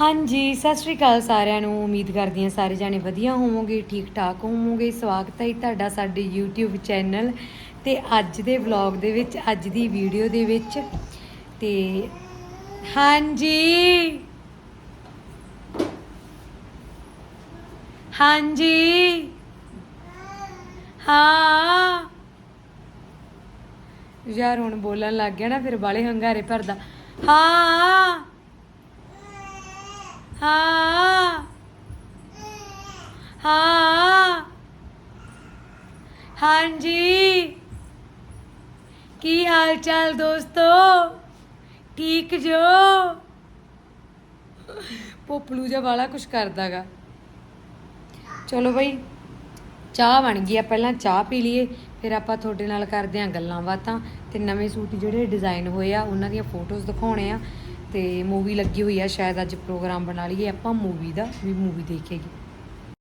ਹਾਂਜੀ, ਸਤਿ ਸ਼੍ਰੀ ਅਕਾਲ ਸਾਰਿਆਂ ਨੂੰ। ਉਮੀਦ ਕਰਦੀ ਹਾਂ ਸਾਰੇ ਜਾਣੇ ਵਧੀਆ ਹੋਵੋਗੇ, ਠੀਕ ਠਾਕ ਹੋਵੋਗੇ। ਸਵਾਗਤ ਹੈ ਜੀ ਤੁਹਾਡਾ ਸਾਡੇ YouTube ਚੈਨਲ ਤੇ ਅੱਜ ਦੇ ਵਲੌਗ ਦੇ ਵਿੱਚ, ਅੱਜ ਦੀ ਵੀਡੀਓ ਦੇ ਵਿੱਚ। ਤੇ ਹਾਂਜੀ। ਹਾਂਜੀ। ਹਾਂ। ਯਾਰ ਹੁਣ ਬੋਲਣ ਲੱਗ ਗਿਆ ਨਾ, ਫਿਰ ਬਾਲੇ ਹੰਗਾਰੇ ਭਰਦਾ। ਹਾਂ। ਹਾਂ। ਹਾਂ। ਹਾਂਜੀ। ਕੀ ਹਾਲ ਚਾਲ ਦੋਸਤੋ? ਠੀਕ ਜੋ? ਪੋਪਲੂ ਜਿਹਾ ਵਾਲਾ ਕੁਛ ਕਰਦਾਗਾ। ਚਲੋ ਬਈ, ਚਾਹ ਬਣ ਗਈ ਆ, ਪਹਿਲਾਂ ਚਾਹ ਪੀ ਲਈਏ, ਫਿਰ ਆਪਾਂ ਤੁਹਾਡੇ ਨਾਲ ਕਰਦੇ ਆਂ ਗੱਲਾਂ ਬਾਤਾਂ, ਤੇ ਨਵੇਂ ਸੂਟ ਜਿਹੜੇ ਡਿਜ਼ਾਈਨ ਹੋਏ ਆ, ਉਹਨਾਂ ਦੀਆਂ ਫੋਟੋਜ਼ ਦਿਖਾਉਣੇ ਆ। ਤੇ ਮੂਵੀ ਲੱਗੀ ਹੋਈ ਆ, ਸ਼ਾਇਦ ਅੱਜ ਪ੍ਰੋਗਰਾਮ ਬਣਾ ਲਈਏ ਆਪਾਂ ਮੂਵੀ ਦਾ, ਵੀ ਮੂਵੀ ਦੇਖੇਗੀ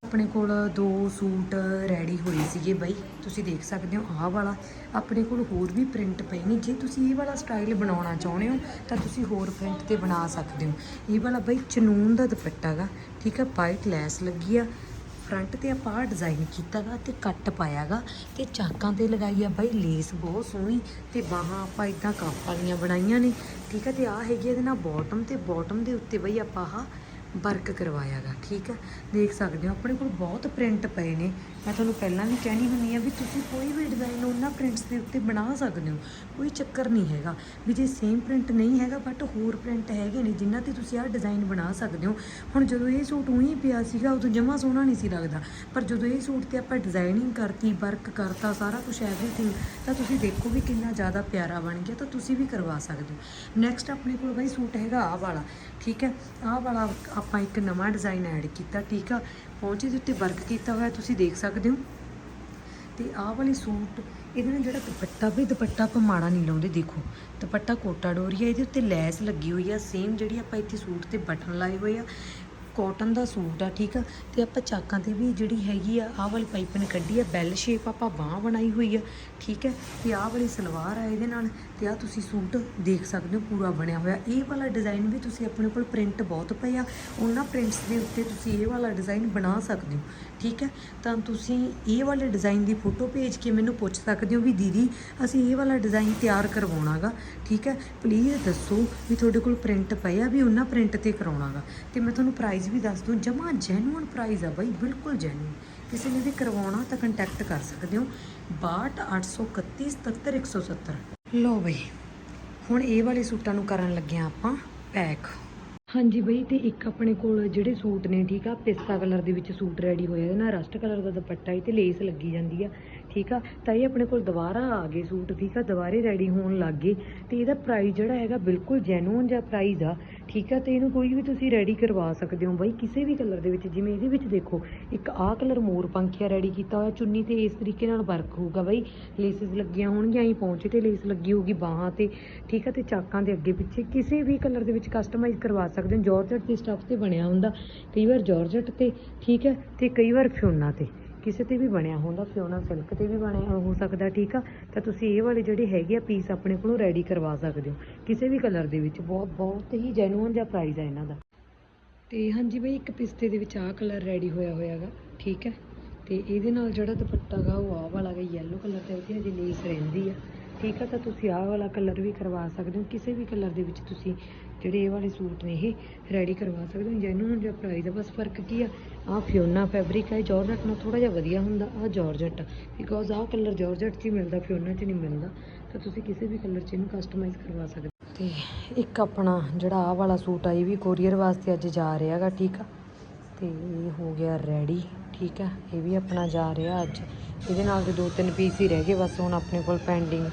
ਆਪਣੇ ਕੋਲ ਦੋ ਸੂਟ ਰੈਡੀ ਹੋਏ ਸੀਗੇ ਬਈ, ਤੁਸੀਂ ਦੇਖ ਸਕਦੇ ਹੋ ਆਹ ਵਾਲਾ। ਆਪਣੇ ਕੋਲ ਹੋਰ ਵੀ ਪ੍ਰਿੰਟ ਪਏ ਨੇ, ਜੇ ਤੁਸੀਂ ਇਹ ਵਾਲਾ ਸਟਾਈਲ ਬਣਾਉਣਾ ਚਾਹੁੰਦੇ ਹੋ, ਤਾਂ ਤੁਸੀਂ ਹੋਰ ਪ੍ਰਿੰਟ ਤੇ ਬਣਾ ਸਕਦੇ ਹੋ। ਇਹ ਵਾਲਾ ਬਈ ਚਨੂਨ ਦਾ ਦੁਪੱਟਾ ਗਾ, ਠੀਕ ਆ ਵਾਈਟ ਲੈਸ ਲੱਗੀ ਆ। ਫਰੰਟ ਤੇ ਆਪਾਂ ਆਹ ਡਿਜ਼ਾਈਨ ਕੀਤਾ ਗਾ ਤੇ ਕੱਟ ਪਾਇਆ ਗਾ ਤੇ ਚਾਕਾਂ ਤੇ ਲਗਾਈ ਆ ਬਾਈ ਲੇਸ ਬਹੁਤ ਸੋਹਣੀ ਤੇ ਬਾਹਾਂ ਆਪਾਂ ਇਦਾਂ ਕੱਪ ਵਾਲੀਆਂ ਬਣਾਈਆਂ ਨੇ, ਠੀਕ ਹੈ ਤੇ ਆਹ ਹੈਗੀ ਇਹਦੇ ਨਾਲ ਬਾਟਮ ਤੇ ਬਾਟਮ ਦੇ ਉੱਤੇ ਬਈ ਆਪਾਂ ਆਹ ਵਰਕ ਕਰਵਾਇਆ ਗਾ ਠੀਕ ਹੈ? ਦੇਖ ਸਕਦੇ ਹੋ, ਆਪਣੇ ਕੋਲ ਬਹੁਤ ਪ੍ਰਿੰਟ ਪਏ ਨੇ। ਮੈਂ ਤੁਹਾਨੂੰ ਪਹਿਲਾਂ ਵੀ ਕਹਿਣੀ ਹੁੰਦੀ ਆ ਵੀ ਤੁਸੀਂ ਕੋਈ ਵੀ ਡਿਜ਼ਾਈਨ ਉਹਨਾਂ ਪ੍ਰਿੰਟਸ ਦੇ ਉੱਤੇ ਬਣਾ ਸਕਦੇ ਹੋ, ਕੋਈ ਚੱਕਰ ਨਹੀਂ ਹੈਗਾ। ਵੀ ਜੇ ਸੇਮ ਪ੍ਰਿੰਟ ਨਹੀਂ ਹੈਗਾ ਬਟ ਹੋਰ ਪ੍ਰਿੰਟ ਹੈਗੇ ਨੇ, ਜਿਨ੍ਹਾਂ ਤੇ ਤੁਸੀਂ ਆਹ ਡਿਜ਼ਾਈਨ ਬਣਾ ਸਕਦੇ ਹੋ। ਹੁਣ ਜਦੋਂ ਇਹ ਸੂਟ ਉਹੀ ਪਿਆ ਸੀਗਾ, ਉਦੋਂ ਜਮਾ ਸੋਹਣਾ ਨਹੀਂ ਸੀ ਲੱਗਦਾ। ਪਰ ਜਦੋਂ ਇਹ ਸੂਟ ਤੇ ਆਪਾਂ ਡਿਜ਼ਾਈਨਿੰਗ ਕਰਤੀ ਵਰਕ ਕਰਤਾ, ਸਾਰਾ ਕੁਝ ਐਵਰੀਥਿੰਗ ਤਾਂ ਤੁਸੀਂ ਦੇਖੋ ਵੀ ਕਿੰਨਾ ਜ਼ਿਆਦਾ ਪਿਆਰਾ ਬਣ ਗਿਆ, ਤਾਂ ਤੁਸੀਂ ਵੀ ਕਰਵਾ ਸਕਦੇ ਹੋ। ਨੈਕਸਟ ਆਪਣੇ ਕੋਲ ਬਾਈ ਸੂਟ ਹੈਗਾ ਆਹ ਵਾਲਾ, ਠੀਕ ਹੈ? ਆਹ ਵਾਲਾ ਆਪਾਂ ਇੱਕ ਨਵਾਂ ਡਿਜ਼ਾਈਨ ਐਡ ਕੀਤਾ, ਠੀਕ ਆ? ਪਹੁੰਚੇ ਦੇ ਉੱਤੇ ਵਰਕ ਕੀਤਾ ਹੋਇਆ, ਤੁਸੀਂ ਦੇਖ ਸਕਦੇ ਹੋ। ਤੇ ਆਹ ਵਾਲੇ ਸੂਟ, ਇਹਦੇ ਨਾਲ ਜਿਹੜਾ ਦੁਪੱਟਾ ਵੀ, ਦੁਪੱਟਾ ਆਪਾਂ ਮਾੜਾ ਨਹੀਂ ਲਾਉਂਦੇ, ਦੇਖੋ। ਦੁਪੱਟਾ ਕੋਟਾ ਡੋਰੀਆ ਇਹਦੇ ਉੱਤੇ ਲੈਸ ਲੱਗੀ ਹੋਈ ਆ ਸੇਮ ਜਿਹੜੀ ਆਪਾਂ ਇੱਥੇ ਸੂਟ ਤੇ ਬਟਨ ਲਾਏ ਹੋਏ ਆ ਕਾਟਨ ਦਾ ਸੂਟ ਆ, ਠੀਕ ਆ? ਤੇ ਆਪਾਂ ਚਾਕਾਂ ਤੇ ਵੀ ਜਿਹੜੀ ਹੈਗੀ ਆ, ਆਹ ਵਾਲੀ ਪਾਈਪ ਨੇ ਕੱਢੀ ਆ ਬੈਲ ਸ਼ੇਪ ਆਪਾਂ ਬਾਹ ਬਣਾਈ ਹੋਈ ਆ, ਠੀਕ ਹੈ ਤੇ ਆਹ ਵਾਲੀ ਸਲਵਾਰ ਆ ਇਹਦੇ ਨਾਲ ਤੇ ਆ ਤੁਸੀਂ ਸੂਟ ਦੇਖ ਸਕਦੇ ਹੋ, ਪੂਰਾ ਬਣਿਆ ਹੋਇਆ। ਇਹ ਵਾਲਾ ਡਿਜ਼ਾਈਨ ਵੀ ਤੁਸੀਂ ਆਪਣੇ ਕੋਲ ਪ੍ਰਿੰਟ ਬਹੁਤ ਪਏ ਆ। ਉਹਨਾਂ ਪ੍ਰਿੰਟਸ ਦੇ ਉੱਤੇ ਤੁਸੀਂ ਇਹ ਵਾਲਾ ਡਿਜ਼ਾਈਨ ਬਣਾ ਸਕਦੇ ਹੋ, ਠੀਕ ਹੈ? ਤਾਂ ਤੁਸੀਂ ਇਹ ਵਾਲੇ ਡਿਜ਼ਾਈਨ ਦੀ ਫੋਟੋ ਭੇਜ ਕੇ ਮੈਨੂੰ ਪੁੱਛ ਸਕਦੇ ਹੋ ਵੀ ਦੀਦੀ, ਅਸੀਂ ਇਹ ਵਾਲਾ ਡਿਜ਼ਾਈਨ ਤਿਆਰ ਕਰਵਾਉਣਾਗਾ, ਠੀਕ ਹੈ? ਪਲੀਜ਼ ਦੱਸੋ ਵੀ ਤੁਹਾਡੇ ਕੋਲ ਪ੍ਰਿੰਟ ਪਏ ਆ, ਵੀ ਉਹਨਾਂ ਪ੍ਰਿੰਟ ਤੇ ਕਰਾਉਣਾਗਾ। ਤੇ ਮੈਂ ਤੁਹਾਨੂੰ ਪ੍ਰਾਈਸ ਵੀ ਦੱਸ ਦੂੰ, ਜਮਾ ਜੈਨੂਅਨ ਪ੍ਰਾਈਸ ਆ ਬਾਈ, ਬਿਲਕੁਲ ਜੈਨੂਅਨ ਕਿਸੇ ਨੇ ਵੀ ਕਰਵਾਉਣਾ ਤਾਂ ਕੰਟੈਕਟ ਕਰ ਸਕਦੇ ਹੋ। 6283177170 ਲੋ ਬਈ, ਹੁਣ ਇਹ ਵਾਲੇ ਸੂਟਾਂ ਨੂੰ ਕਰਨ ਲੱਗੇ ਆ ਆਪਾਂ ਪੈਕ। ਹਾਂਜੀ ਬਈ, ਤੇ ਇੱਕ ਆਪਣੇ ਕੋਲ ਜਿਹੜੇ ਸੂਟ ਨੇ, ਠੀਕ ਆ, ਪਿਸਤਾ ਕਲਰ ਦੇ ਵਿੱਚ ਸੂਟ ਰੈਡੀ ਹੋਇਆ, ਇਹਦੇ ਨਾਲ ਰਸਟ ਕਲਰ ਦਾ ਦੁਪੱਟਾ ਹੈ ਤੇ ਲੇਸ ਲੱਗੀ ਜਾਂਦੀ ਆ। ਠੀਕ ਆ? ਤਾਂ ਇਹ ਆਪਣੇ ਕੋਲ ਦੁਬਾਰਾ ਆ ਗਏ ਸੂਟ, ਠੀਕ ਆ? ਦੁਬਾਰੇ ਰੈਡੀ ਹੋਣ ਲੱਗ ਗਏ। ਤੇ ਇਹਦਾ ਪ੍ਰਾਈਸ ਜਿਹੜਾ ਹੈਗਾ ਬਿਲਕੁਲ ਜੈਨੂਅਨ ਜਿਹਾ ਪ੍ਰਾਈਸ ਆ, ਠੀਕ ਆ? ਤੇ ਇਹਨੂੰ ਕੋਈ ਵੀ ਤੁਸੀਂ ਰੈਡੀ ਕਰਵਾ ਸਕਦੇ ਹੋ ਬਾਈ, ਕਿਸੇ ਵੀ ਕਲਰ ਦੇ ਵਿੱਚ। ਜਿਵੇਂ ਇਹਦੇ ਵਿੱਚ ਦੇਖੋ, ਇੱਕ ਆਹ ਕਲਰ ਮੋਰ ਪੰਖੀਆ ਰੈਡੀ ਕੀਤਾ ਹੋਇਆ, ਚੁੰਨੀ ਤੇ ਇਸ ਤਰੀਕੇ ਨਾਲ ਵਰਕ ਹੋਊਗਾ ਬਾਈ। ਲੇਸਿਸ ਲੱਗੀਆਂ ਹੋਣਗੀਆਂ ਹੀ ਪਹੁੰਚੇ ਤੇ ਲੇਸ ਲੱਗੀ ਹੋਊਗੀ ਬਾਹਾਂ ਤੇ, ਠੀਕ ਆ? ਤੇ ਚਾਕਾਂ ਦੇ ਅੱਗੇ ਪਿੱਛੇ ਕਿਸੇ ਵੀ ਕਲਰ ਦੇ ਵਿੱਚ ਕਸਟਮਾਈਜ਼ ਕਰਵਾ ਸਕਦੇ ਹੋ। ਜਾਰਜਟ ਦੇ ਸਟੱਫ ਤੇ ਬਣਿਆ ਹੁੰਦਾ, ਕਈ ਵਾਰ ਜਾਰਜਟ ਤੇ, ਠੀਕ ਹੈ ਤੇ ਕਈ ਵਾਰ ਫਿਓਨਾ ਤੇ। ਕਿਸੇ ਤੇ ਵੀ ਬਣਿਆ ਹੁੰਦਾ ਫਿਓਨਾ ਸਿਲਕ ਤੇ ਵੀ ਬਣਿਆ ਹੋ ਸਕਦਾ, ਠੀਕ ਆ? ਤਾਂ ਤੁਸੀਂ ਇਹ ਵਾਲੇ ਜਿਹੜੇ ਹੈਗੇ ਆ ਪੀਸ ਆਪਣੇ ਕੋਲੋਂ ਰੈਡੀ ਕਰਵਾ ਸਕਦੇ ਹੋ। ਕਿਸੇ ਵੀ ਕਲਰ ਦੇ ਵਿੱਚ, ਬਹੁਤ ਬਹੁਤ ਹੀ ਜੈਨੂਅਨ ਜਿਹਾ ਪ੍ਰਾਈਸ ਹੈ ਇਹਨਾਂ ਦਾ। ਤੇ ਹਾਂਜੀ ਬਈ, ਇੱਕ ਪਿਸਤੇ ਦੇ ਵਿੱਚ ਆਹ ਕਲਰ ਰੈਡੀ ਹੋਇਆ ਹੋਇਆਗਾ ਠੀਕ ਹੈ? ਤੇ ਇਹਦੇ ਨਾਲ ਜਿਹੜਾ ਦੁਪੱਟਾ ਗਾ, ਉਹ ਆਹ ਵਾਲਾ ਗਾ ਯੈਲੋ ਕਲਰ ਤੇ ਉਹਦੀ ਹਜੇ ਲੇਸ ਰਹਿੰਦੀ ਆ। ਠੀਕ ਆ, ਤਾਂ ਤੁਸੀਂ ਆਹ ਵਾਲਾ ਕਲਰ ਵੀ ਕਰਵਾ ਸਕਦੇ ਹੋ। ਕਿਸੇ ਵੀ ਕਲਰ ਦੇ ਵਿੱਚ ਤੁਸੀਂ ਜਿਹੜੇ ਇਹ ਵਾਲੇ ਸੂਟ ਨੇ, ਇਹ ਰੈਡੀ ਕਰਵਾ ਸਕਦੇ ਹੋ। ਜੈਨੂਅਨ ਜਿਹਾ ਪ੍ਰਾਈਸ ਆ, ਬਸ ਫ਼ਰਕ ਕੀ ਆ? ਆਹ ਫਿਓਨਾ ਫੈਬਰਿਕ ਹੈ ਜਾਰਜਟ ਨਾਲ ਥੋੜਾ ਜਿਹਾ ਵਧੀਆ ਹੁੰਦਾ, ਆਹ ਜਾਰਜਟ ਬਿਕੋਜ਼ ਆਹ ਕਲਰ ਜਾਰਜਟ 'ਚ ਹੀ ਮਿਲਦਾ ਫਿਓਨਾ 'ਚ ਨਹੀਂ ਮਿਲਦਾ। ਤਾਂ ਤੁਸੀਂ ਕਿਸੇ ਵੀ ਕਲਰ 'ਚ ਇਹਨੂੰ ਕਸਟਮਾਈਜ਼ ਕਰਵਾ ਸਕਦੇ ਹੋ। ਤੇ ਇੱਕ ਆਪਣਾ ਜਿਹੜਾ ਆਹ ਵਾਲਾ ਸੂਟ ਆ, ਇਹ ਵੀ ਕੋਰੀਅਰ ਵਾਸਤੇ ਅੱਜ ਜਾ ਰਿਹਾ ਗਾ ਠੀਕ ਆ? ਅਤੇ ਇਹ ਹੋ ਗਿਆ ਰੈਡੀ ਠੀਕ ਆ ਇਹ ਵੀ ਆਪਣਾ ਜਾ ਰਿਹਾ ਅੱਜ। ਇਹਦੇ ਨਾਲ ਦੇ ਦੋ ਤਿੰਨ ਪੀਸ ਹੀ ਰਹਿ ਗਏ, ਬਸ ਹੁਣ ਆਪਣੇ ਕੋਲ ਪੈਂਡਿੰਗ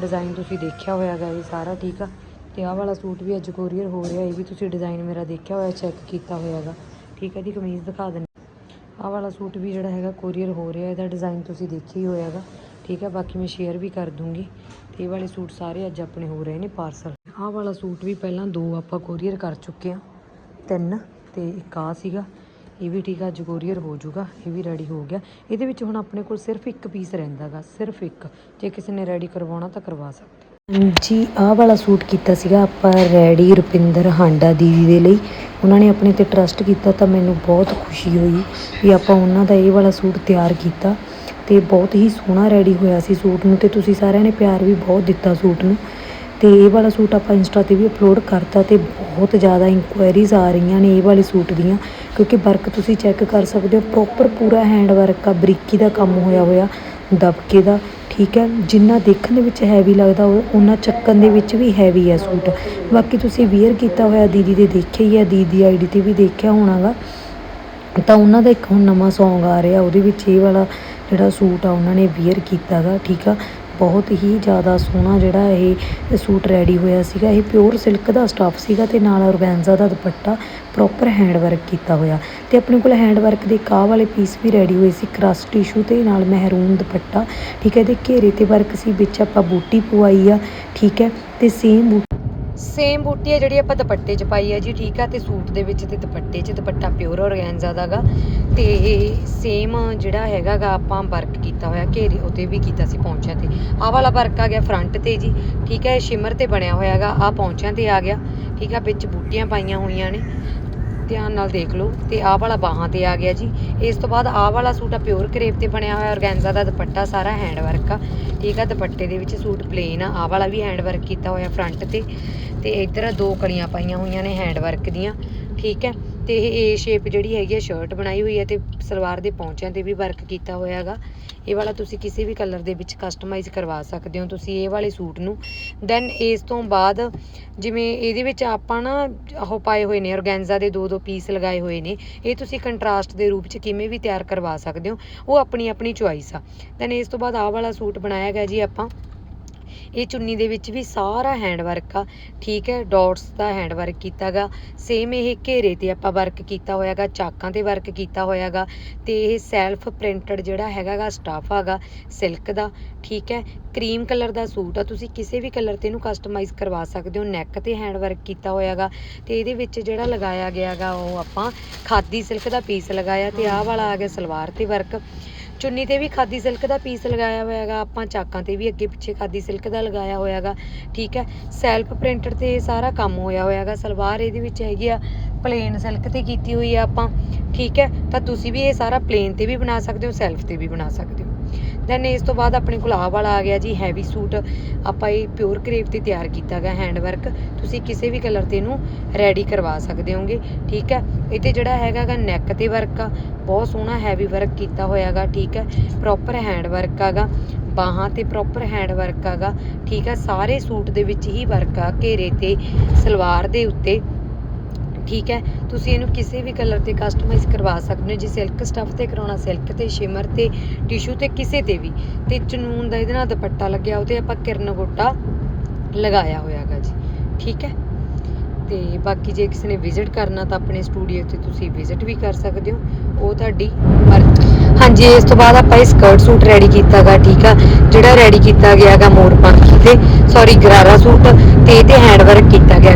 ਡਿਜ਼ਾਈਨ ਤੁਸੀਂ ਦੇਖਿਆ ਹੋਇਆਗਾ ਇਹ ਸਾਰਾ, ਠੀਕ ਆ? ਤੇ ਆਹ ਵਾਲਾ ਸੂਟ ਵੀ ਅੱਜ ਕੋਰੀਅਰ ਹੋ ਰਿਹਾ, ਇਹ ਵੀ ਤੁਸੀਂ ਡਿਜ਼ਾਈਨ ਮੇਰਾ ਦੇਖਿਆ ਹੋਇਆ ਚੈੱਕ ਕੀਤਾ ਹੋਇਆਗਾ ਠੀਕ ਹੈ ਦੀ ਕਮੀਜ਼ ਦਿਖਾ ਦਿੰਦੇ ਆਹ ਵਾਲਾ ਸੂਟ ਵੀ ਜਿਹੜਾ ਹੈਗਾ ਕੋਰੀਅਰ ਹੋ ਰਿਹਾ, ਇਹਦਾ ਡਿਜ਼ਾਈਨ ਤੁਸੀਂ ਦੇਖਿਆ ਹੀ ਹੋਇਆਗਾ ਠੀਕ ਹੈ, ਬਾਕੀ ਮੈਂ ਸ਼ੇਅਰ ਵੀ ਕਰ ਦੂੰਗੀ। ਤੇ ਇਹ ਵਾਲੇ ਸੂਟ ਸਾਰੇ ਅੱਜ ਆਪਣੇ ਹੋ ਰਹੇ ਨੇ ਪਾਰਸਲ ਆਹ ਵਾਲਾ ਸੂਟ ਵੀ ਪਹਿਲਾਂ ਦੋ ਆਪਾਂ ਕੋਰੀਅਰ ਕਰ ਚੁੱਕੇ ਆ ਤਿੰਨ। ਤੇ ਇੱਕ ਆ ਸੀਗਾ। ਇਹ ਵੀ ਠੀਕ ਆ ਅੱਜ ਕੋਰੀਅਰ ਹੋ ਜਾਊਗਾ, ਇਹ ਵੀ ਰੈਡੀ ਹੋ ਗਿਆ। ਇਹਦੇ ਵਿੱਚ ਹੁਣ ਆਪਣੇ ਕੋਲ ਸਿਰਫ ਇੱਕ ਪੀਸ ਰਹਿੰਦਾਗਾ ਸਿਰਫ ਇੱਕ। ਜੇ ਕਿਸੇ ਨੇ ਰੈਡੀ ਕਰਵਾਉਣਾ ਤਾਂ ਕਰਵਾ ਸਕਦੇ ਜੀ ਆਹ ਵਾਲਾ ਸੂਟ ਕੀਤਾ ਸੀਗਾ ਆਪਾਂ ਰੈਡੀ ਰੁਪਿੰਦਰ ਹਾਂਡਾ ਦੀਦੀ ਦੇ ਲਈ। ਉਹਨਾਂ ਨੇ ਆਪਣੇ ਤੇ ਟਰਸਟ ਕੀਤਾ ਤਾਂ ਮੈਨੂੰ ਬਹੁਤ ਖੁਸ਼ੀ ਹੋਈ ਵੀ ਆਪਾਂ ਉਹਨਾਂ ਦਾ ਇਹ ਵਾਲਾ ਸੂਟ ਤਿਆਰ ਕੀਤਾ। ਤੇ ਬਹੁਤ ਹੀ ਸੋਹਣਾ ਰੈਡੀ ਹੋਇਆ ਸੀ ਸੂਟ ਨੂੰ ਤੇ ਤੁਸੀਂ ਸਾਰਿਆਂ ਨੇ ਪਿਆਰ ਵੀ ਬਹੁਤ ਦਿੱਤਾ ਸੂਟ ਨੂੰ। ਤੇ ਇਹ ਵਾਲਾ ਸੂਟ ਆਪਾਂ ਇੰਸਟਾ ਤੇ ਵੀ ਅਪਲੋਡ ਕਰਤਾ ਤੇ ਬਹੁਤ ਜ਼ਿਆਦਾ ਇਨਕੁਆਇਰੀਜ਼ ਆ ਰਹੀਆਂ ਨੇ ਇਹ ਵਾਲੇ ਸੂਟ ਦੀਆਂ, ਕਿਉਂਕਿ ਵਰਕ ਤੁਸੀਂ ਚੈੱਕ ਕਰ ਸਕਦੇ ਹੋ ਪ੍ਰੋਪਰ ਪੂਰਾ ਹੈਂਡ ਵਰਕ ਆ, ਬਰੀਕੀ ਦਾ ਕੰਮ ਹੋਇਆ ਹੋਇਆ, ਦਬਕੇ ਦਾ, ਠੀਕ ਹੈ, ਜਿੰਨਾ ਦੇਖਣ ਦੇ ਵਿੱਚ ਹੈਵੀ ਲੱਗਦਾ ਉਹ, ਉਹਨਾਂ ਚੱਕਣ ਦੇ ਵਿੱਚ ਵੀ ਹੈਵੀ ਹੈ ਸੂਟ। ਬਾਕੀ ਤੁਸੀਂ ਵੇਅਰ ਕੀਤਾ ਹੋਇਆ, ਦੀਦੀ ਦੇ ਦੇਖਿਆ ਹੀ ਹੈ ਦੀਦੀ ਆਈਡੀ ਤੇ ਵੀ ਦੇਖਿਆ ਹੋਣਾਗਾ ਤਾਂ ਉਹਨਾਂ ਦਾ ਇੱਕ ਹੁਣ ਨਵਾਂ Song ਆ ਰਿਹਾ, ਉਹਦੇ ਵਿੱਚ ਇਹ ਵਾਲਾ ਜਿਹੜਾ ਸੂਟ ਆ, ਉਹਨਾਂ ਨੇ ਵੇਅਰ ਕੀਤਾਗਾ ਠੀਕ ਆ। ਬਹੁਤ ਹੀ ਜ਼ਿਆਦਾ ਸੋਹਣਾ ਜਿਹੜਾ ਇਹ ਸੂਟ ਰੈਡੀ ਹੋਇਆ ਸੀਗਾ। ਇਹ ਪਿਓਰ ਸਿਲਕ ਦਾ ਸਟਾਫ ਸੀਗਾ ਤੇ ਨਾਲ ਔਰਗੈਂਜ਼ਾ ਦਾ ਦੁਪੱਟਾ ਪ੍ਰੋਪਰ ਹੈਂਡ ਵਰਕ ਕੀਤਾ ਹੋਇਆ। ਤੇ ਆਪਣੇ ਕੋਲ ਹੈਂਡ ਵਰਕ ਦੇ ਕਾਹ ਵਾਲੇ ਪੀਸ ਵੀ ਰੈਡੀ ਹੋਏ ਸੀ ਕ੍ਰਸ ਟਿਸ਼ੂ ਤੇ ਨਾਲ ਮਹਿਰੂਨ ਦੁਪੱਟਾ, ਠੀਕ ਹੈ ਇਹਦੇ ਘੇਰੇ ਤੇ ਵਰਕ ਸੀ, ਵਿੱਚ ਆਪਾਂ ਬੂਟੀ ਪਵਾਈ ਆ, ਠੀਕ ਹੈ, ਤੇ ਸੇਮ ਬੂਟੀ ਸੇਮ ਬੂਟੀ ਹੈ ਜਿਹੜੀ ਆਪਾਂ ਦੁਪੱਟੇ 'ਚ ਪਾਈ ਹੈ ਜੀ, ਠੀਕ ਆ? ਤੇ ਸੂਟ ਦੇ ਵਿੱਚ ਤੇ ਦੁਪੱਟੇ 'ਚ ਦੁਪੱਟਾ ਪਿਓਰ ਔਰਗੈਂਜ਼ਾ ਦਾਗਾ ਤੇ ਸੇਮ ਜਿਹੜਾ ਹੈਗਾਗਾ ਆਪਾਂ ਵਰਕ ਕੀਤਾ ਹੋਇਆ, ਘੇਰੇ ਉਤੇ ਵੀ ਕੀਤਾ ਸੀ ਪੌਂਚਿਆਂ ਤੇ। ਆਹ ਵਾਲਾ ਵਰਕ ਆ ਗਿਆ ਫਰੰਟ ਤੇ ਜੀ, ਠੀਕ ਹੈ ਇਹ ਸ਼ਿਮਰ ਤੇ ਬਣਿਆ ਹੋਇਆਗਾ ਆਹ ਪੌਂਚਿਆਂ ਤੇ ਆ ਗਿਆ, ਠੀਕ ਆ? ਵਿੱਚ ਬੂਟੀਆਂ ਪਾਈਆਂ ਹੋਈਆਂ ਨੇ। ਧਿਆਨ ਨਾਲ ਦੇਖ ਲਓ ਤੇ ਆਹ ਵਾਲਾ ਬਾਹਾਂ ਤੇ ਆ ਗਿਆ ਜੀ। ਇਸ ਤੋਂ ਬਾਅਦ ਆਹ ਵਾਲਾ ਸੂਟ ਆ ਪਿਓਰ ਕਰੇਪ ਤੇ ਬਣਿਆ ਹੋਇਆ ਔਰਗੈਂਜ਼ਾ ਦਾ ਦੁਪੱਟਾ ਸਾਰਾ ਹੈਂਡ ਵਰਕ ਆ। ਠੀਕ ਆ, ਦੁਪੱਟੇ ਦੇ ਵਿੱਚ ਸੂਟ ਪਲੇਨ ਆ। ਆਹ ਵਾਲਾ ਵੀ ਹੈਂਡ ਵਰਕ ਕੀਤਾ ਹੋਇਆ ਫਰੰਟ ਤੇ। ਤੇ ਇੱਧਰ ਦੋ ਕਲੀਆਂ ਪਾਈਆਂ ਹੋਈਆਂ ਨੇ ਹੈਂਡ ਵਰਕ ਦੀਆਂ। ਠੀਕ ਹੈ। ਤੇ ਇਹ ਏ ਸ਼ੇਪ ਜਿਹੜੀ ਹੈਗੀ ਹੈ ਸ਼ਰਟ ਬਣਾਈ ਹੋਈ ਹੈ ਤੇ ਸਲਵਾਰ ਦੇ ਪੌਂਚਿਆਂ ਤੇ ਵੀ ਵਰਕ ਕੀਤਾ ਹੋਇਆ ਹੈਗਾ। ਇਹ ਵਾਲਾ ਤੁਸੀਂ ਕਿਸੇ ਵੀ ਕਲਰ ਦੇ ਵਿੱਚ ਕਸਟਮਾਈਜ਼ ਕਰਵਾ ਸਕਦੇ ਹੋ ਤੁਸੀਂ ਇਹ ਵਾਲੇ ਸੂਟ ਨੂੰ। ਦੈਨ ਇਸ ਤੋਂ ਬਾਅਦ ਜਿਵੇਂ ਇਹਦੇ ਵਿੱਚ ਆਪਾਂ ਨਾ ਉਹ ਪਾਏ ਹੋਏ ਨੇ ਔਰਗੈਂਜ਼ਾ ਦੇ ਦੋ ਦੋ ਪੀਸ ਲਗਾਏ ਹੋਏ ਨੇ, ਇਹ ਤੁਸੀਂ ਕੰਟਰਾਸਟ ਦੇ ਰੂਪ 'ਚ ਕਿਵੇਂ ਵੀ ਤਿਆਰ ਕਰਵਾ ਸਕਦੇ ਹੋ, ਉਹ ਆਪਣੀ ਆਪਣੀ ਚੁਆਇਸ ਆ। ਦੈਨ ਇਸ ਤੋਂ ਬਾਅਦ ਆਹ ਵਾਲਾ ਸੂਟ ਬਣਾਇਆ ਗਿਆ ਜੀ ਆਪਾਂ। ਇਹ ਚੁੰਨੀ ਦੇ ਵਿੱਚ ਵੀ ਸਾਰਾ ਹੈਂਡ ਵਰਕ ਆ, ਠੀਕ ਹੈ ਡਾਟਸ ਦਾ ਹੈਂਡ ਵਰਕ ਕੀਤਾਗਾ ਸੇਮ ਇਹ ਘੇਰੇ ਤੇ ਆਪਾਂ ਵਰਕ ਕੀਤਾ ਹੋਇਆਗਾ ਚਾਕਾਂ ਤੇ ਵਰਕ ਕੀਤਾ ਹੋਇਆਗਾ ਤੇ ਇਹ ਸੈਲਫ ਪ੍ਰਿੰਟਡ ਜਿਹੜਾ ਹੈਗਾਗਾ ਸਟਾਫ ਆਗਾ ਸਿਲਕ ਦਾ, ਠੀਕ ਹੈ ਕਰੀਮ ਕਲਰ ਦਾ ਸੂਟ ਆ, ਤੁਸੀਂ ਕਿਸੇ ਵੀ ਕਲਰ ਤੇ ਇਹਨੂੰ ਕਸਟਮਾਈਜ਼ ਕਰਵਾ ਸਕਦੇ ਹੋ ਨੈਕ ਤੇ ਹੈਂਡ ਵਰਕ ਕੀਤਾ ਹੋਇਆਗਾ ਤੇ ਇਹਦੇ ਵਿੱਚ ਜਿਹੜਾ ਲਗਾਇਆ ਗਿਆਗਾ ਉਹ ਆਪਾਂ ਖਾਦੀ ਸਿਲਕ ਦਾ ਪੀਸ ਲਗਾਇਆ, ਤੇ ਆਹ ਵਾਲਾ ਆ ਗਿਆ ਸਲਵਾਰ ਤੇ ਵਰਕ ਚੁੰਨੀ ਤੇ ਵੀ ਖਾਦੀ ਸਿਲਕ ਦਾ ਪੀਸ ਲਗਾਇਆ ਹੋਇਆ ਹੈਗਾ ਆਪਾਂ ਚਾਕਾਂ ਤੇ ਵੀ ਅੱਗੇ ਪਿੱਛੇ ਖਾਦੀ ਸਿਲਕ ਦਾ ਲਗਾਇਆ ਹੋਇਆ ਹੈਗਾ ਠੀਕ ਹੈ? ਸੈਲਫ ਪ੍ਰਿੰਟਡ ਤੇ ਇਹ ਸਾਰਾ ਕੰਮ ਹੋਇਆ ਹੋਇਆ ਹੈਗਾ ਸਲਵਾਰ ਇਹਦੇ ਵਿੱਚ ਹੈਗੀ ਆ ਪਲੇਨ ਸਿਲਕ ਤੇ ਕੀਤੀ ਹੋਈ ਆ ਆਪਾਂ, ਠੀਕ ਹੈ? ਤਾਂ ਤੁਸੀਂ ਵੀ ਇਹ ਸਾਰਾ ਪਲੇਨ ਤੇ ਵੀ ਬਣਾ ਸਕਦੇ ਹੋ ਸੈਲਫ ਤੇ ਵੀ ਬਣਾ ਸਕਦੇ ਹੋ। ਦੈਨ ਇਸ ਤੋਂ ਬਾਅਦ ਆਪਣੇ ਕੋਲ ਆਹ ਵਾਲਾ ਆ ਗਿਆ ਜੀ ਹੈਵੀ ਸੂਟ ਆਪਾਂ ਇਹ ਪਿਓਰ ਕਰੇਪ ਤੇ ਤਿਆਰ ਕੀਤਾ ਗਿਆ ਹੈਂਡ ਵਰਕ ਤੁਸੀਂ ਕਿਸੇ ਵੀ ਕਲਰ ਤੇ ਇਹਨੂੰ ਰੈਡੀ ਕਰਵਾ ਸਕਦੇ ਹੋਗੇ, ਠੀਕ ਹੈ? ਇਹ ਤੇ ਜਿਹੜਾ ਹੈਗਾਗਾ ਨੈਕ ਤੇ ਵਰਕ ਆ। ਬਹੁਤ ਸੋਹਣਾ ਹੈਵੀ ਵਰਕ ਕੀਤਾ ਹੋਇਆਗਾ ਠੀਕ ਹੈ? ਪ੍ਰੋਪਰ ਹੈਂਡ ਵਰਕ ਆਗਾ ਬਾਹਾਂ ਤੇ ਪ੍ਰੋਪਰ ਹੈਂਡ ਵਰਕ ਆਗਾ ਠੀਕ ਹੈ? ਸਾਰੇ ਸੂਟ ਦੇ ਵਿੱਚ ਹੀ ਵਰਕ ਆ ਘੇਰੇ ਤੇ, ਸਲਵਾਰ ਦੇ ਉੱਤੇ। ਠੀਕ ਹੈ, ਤੁਸੀਂ ਇਹਨੂੰ ਕਿਸੇ ਵੀ ਕਲਰ ਤੇ ਕਸਟਮਾਈਜ਼ ਕਰਵਾ ਸਕਦੇ ਹੋ, ਜੇ ਸਿਲਕ ਸਟੱਫ ਤੇ ਕਰਾਉਣਾ ਸਿਲਕ ਤੇ ਸ਼ਿਮਰ ਤੇ ਟਿਸ਼ੂ ਤੇ ਕਿਸੇ ਤੇ ਵੀ। ਤੇ ਚਨੂਨ ਦਾ ਇਹਦੇ ਨਾਲ ਦੁਪੱਟਾ ਲੱਗਿਆ ਉਹ ਆਪਾਂ ਕਿਰਨ ਗੋਟਾ ਲਗਾਇਆ ਹੋਇਆਗਾ ਜੀ, ਠੀਕ ਹੈ। ਤੇ ਬਾਕੀ ਜੇ ਕਿਸੇ ਨੇ ਵਿਜ਼ਿਟ ਕਰਨਾ ਤਾਂ ਆਪਣੇ ਸਟੂਡੀਓ ਤੇ ਤੁਸੀਂ ਵਿਜ਼ਿਟ ਵੀ ਕਰ ਸਕਦੇ ਹੋ, ਉਹ ਤੁਹਾਡੀ ਮਰਜ਼ੀ। ਹਾਂਜੀ, ਇਸ ਤੋਂ ਬਾਅਦ ਆਪਾਂ ਇਹ ਸਕਰਟ ਸੂਟ ਰੈਡੀ ਕੀਤਾਗਾ, ਠੀਕ ਆ। ਜਿਹੜਾ ਰੈਡੀ ਕੀਤਾ ਗਿਆਗਾ ਮੋਰ ਪੰਖੀ ਤੇ ਸੌਰੀ ਗਰਾਰਾ ਸੂਟ, ਤੇ ਇਹ ਤੇ ਹੈਂਡ ਵਰਕ ਕੀਤਾ ਗਿਆ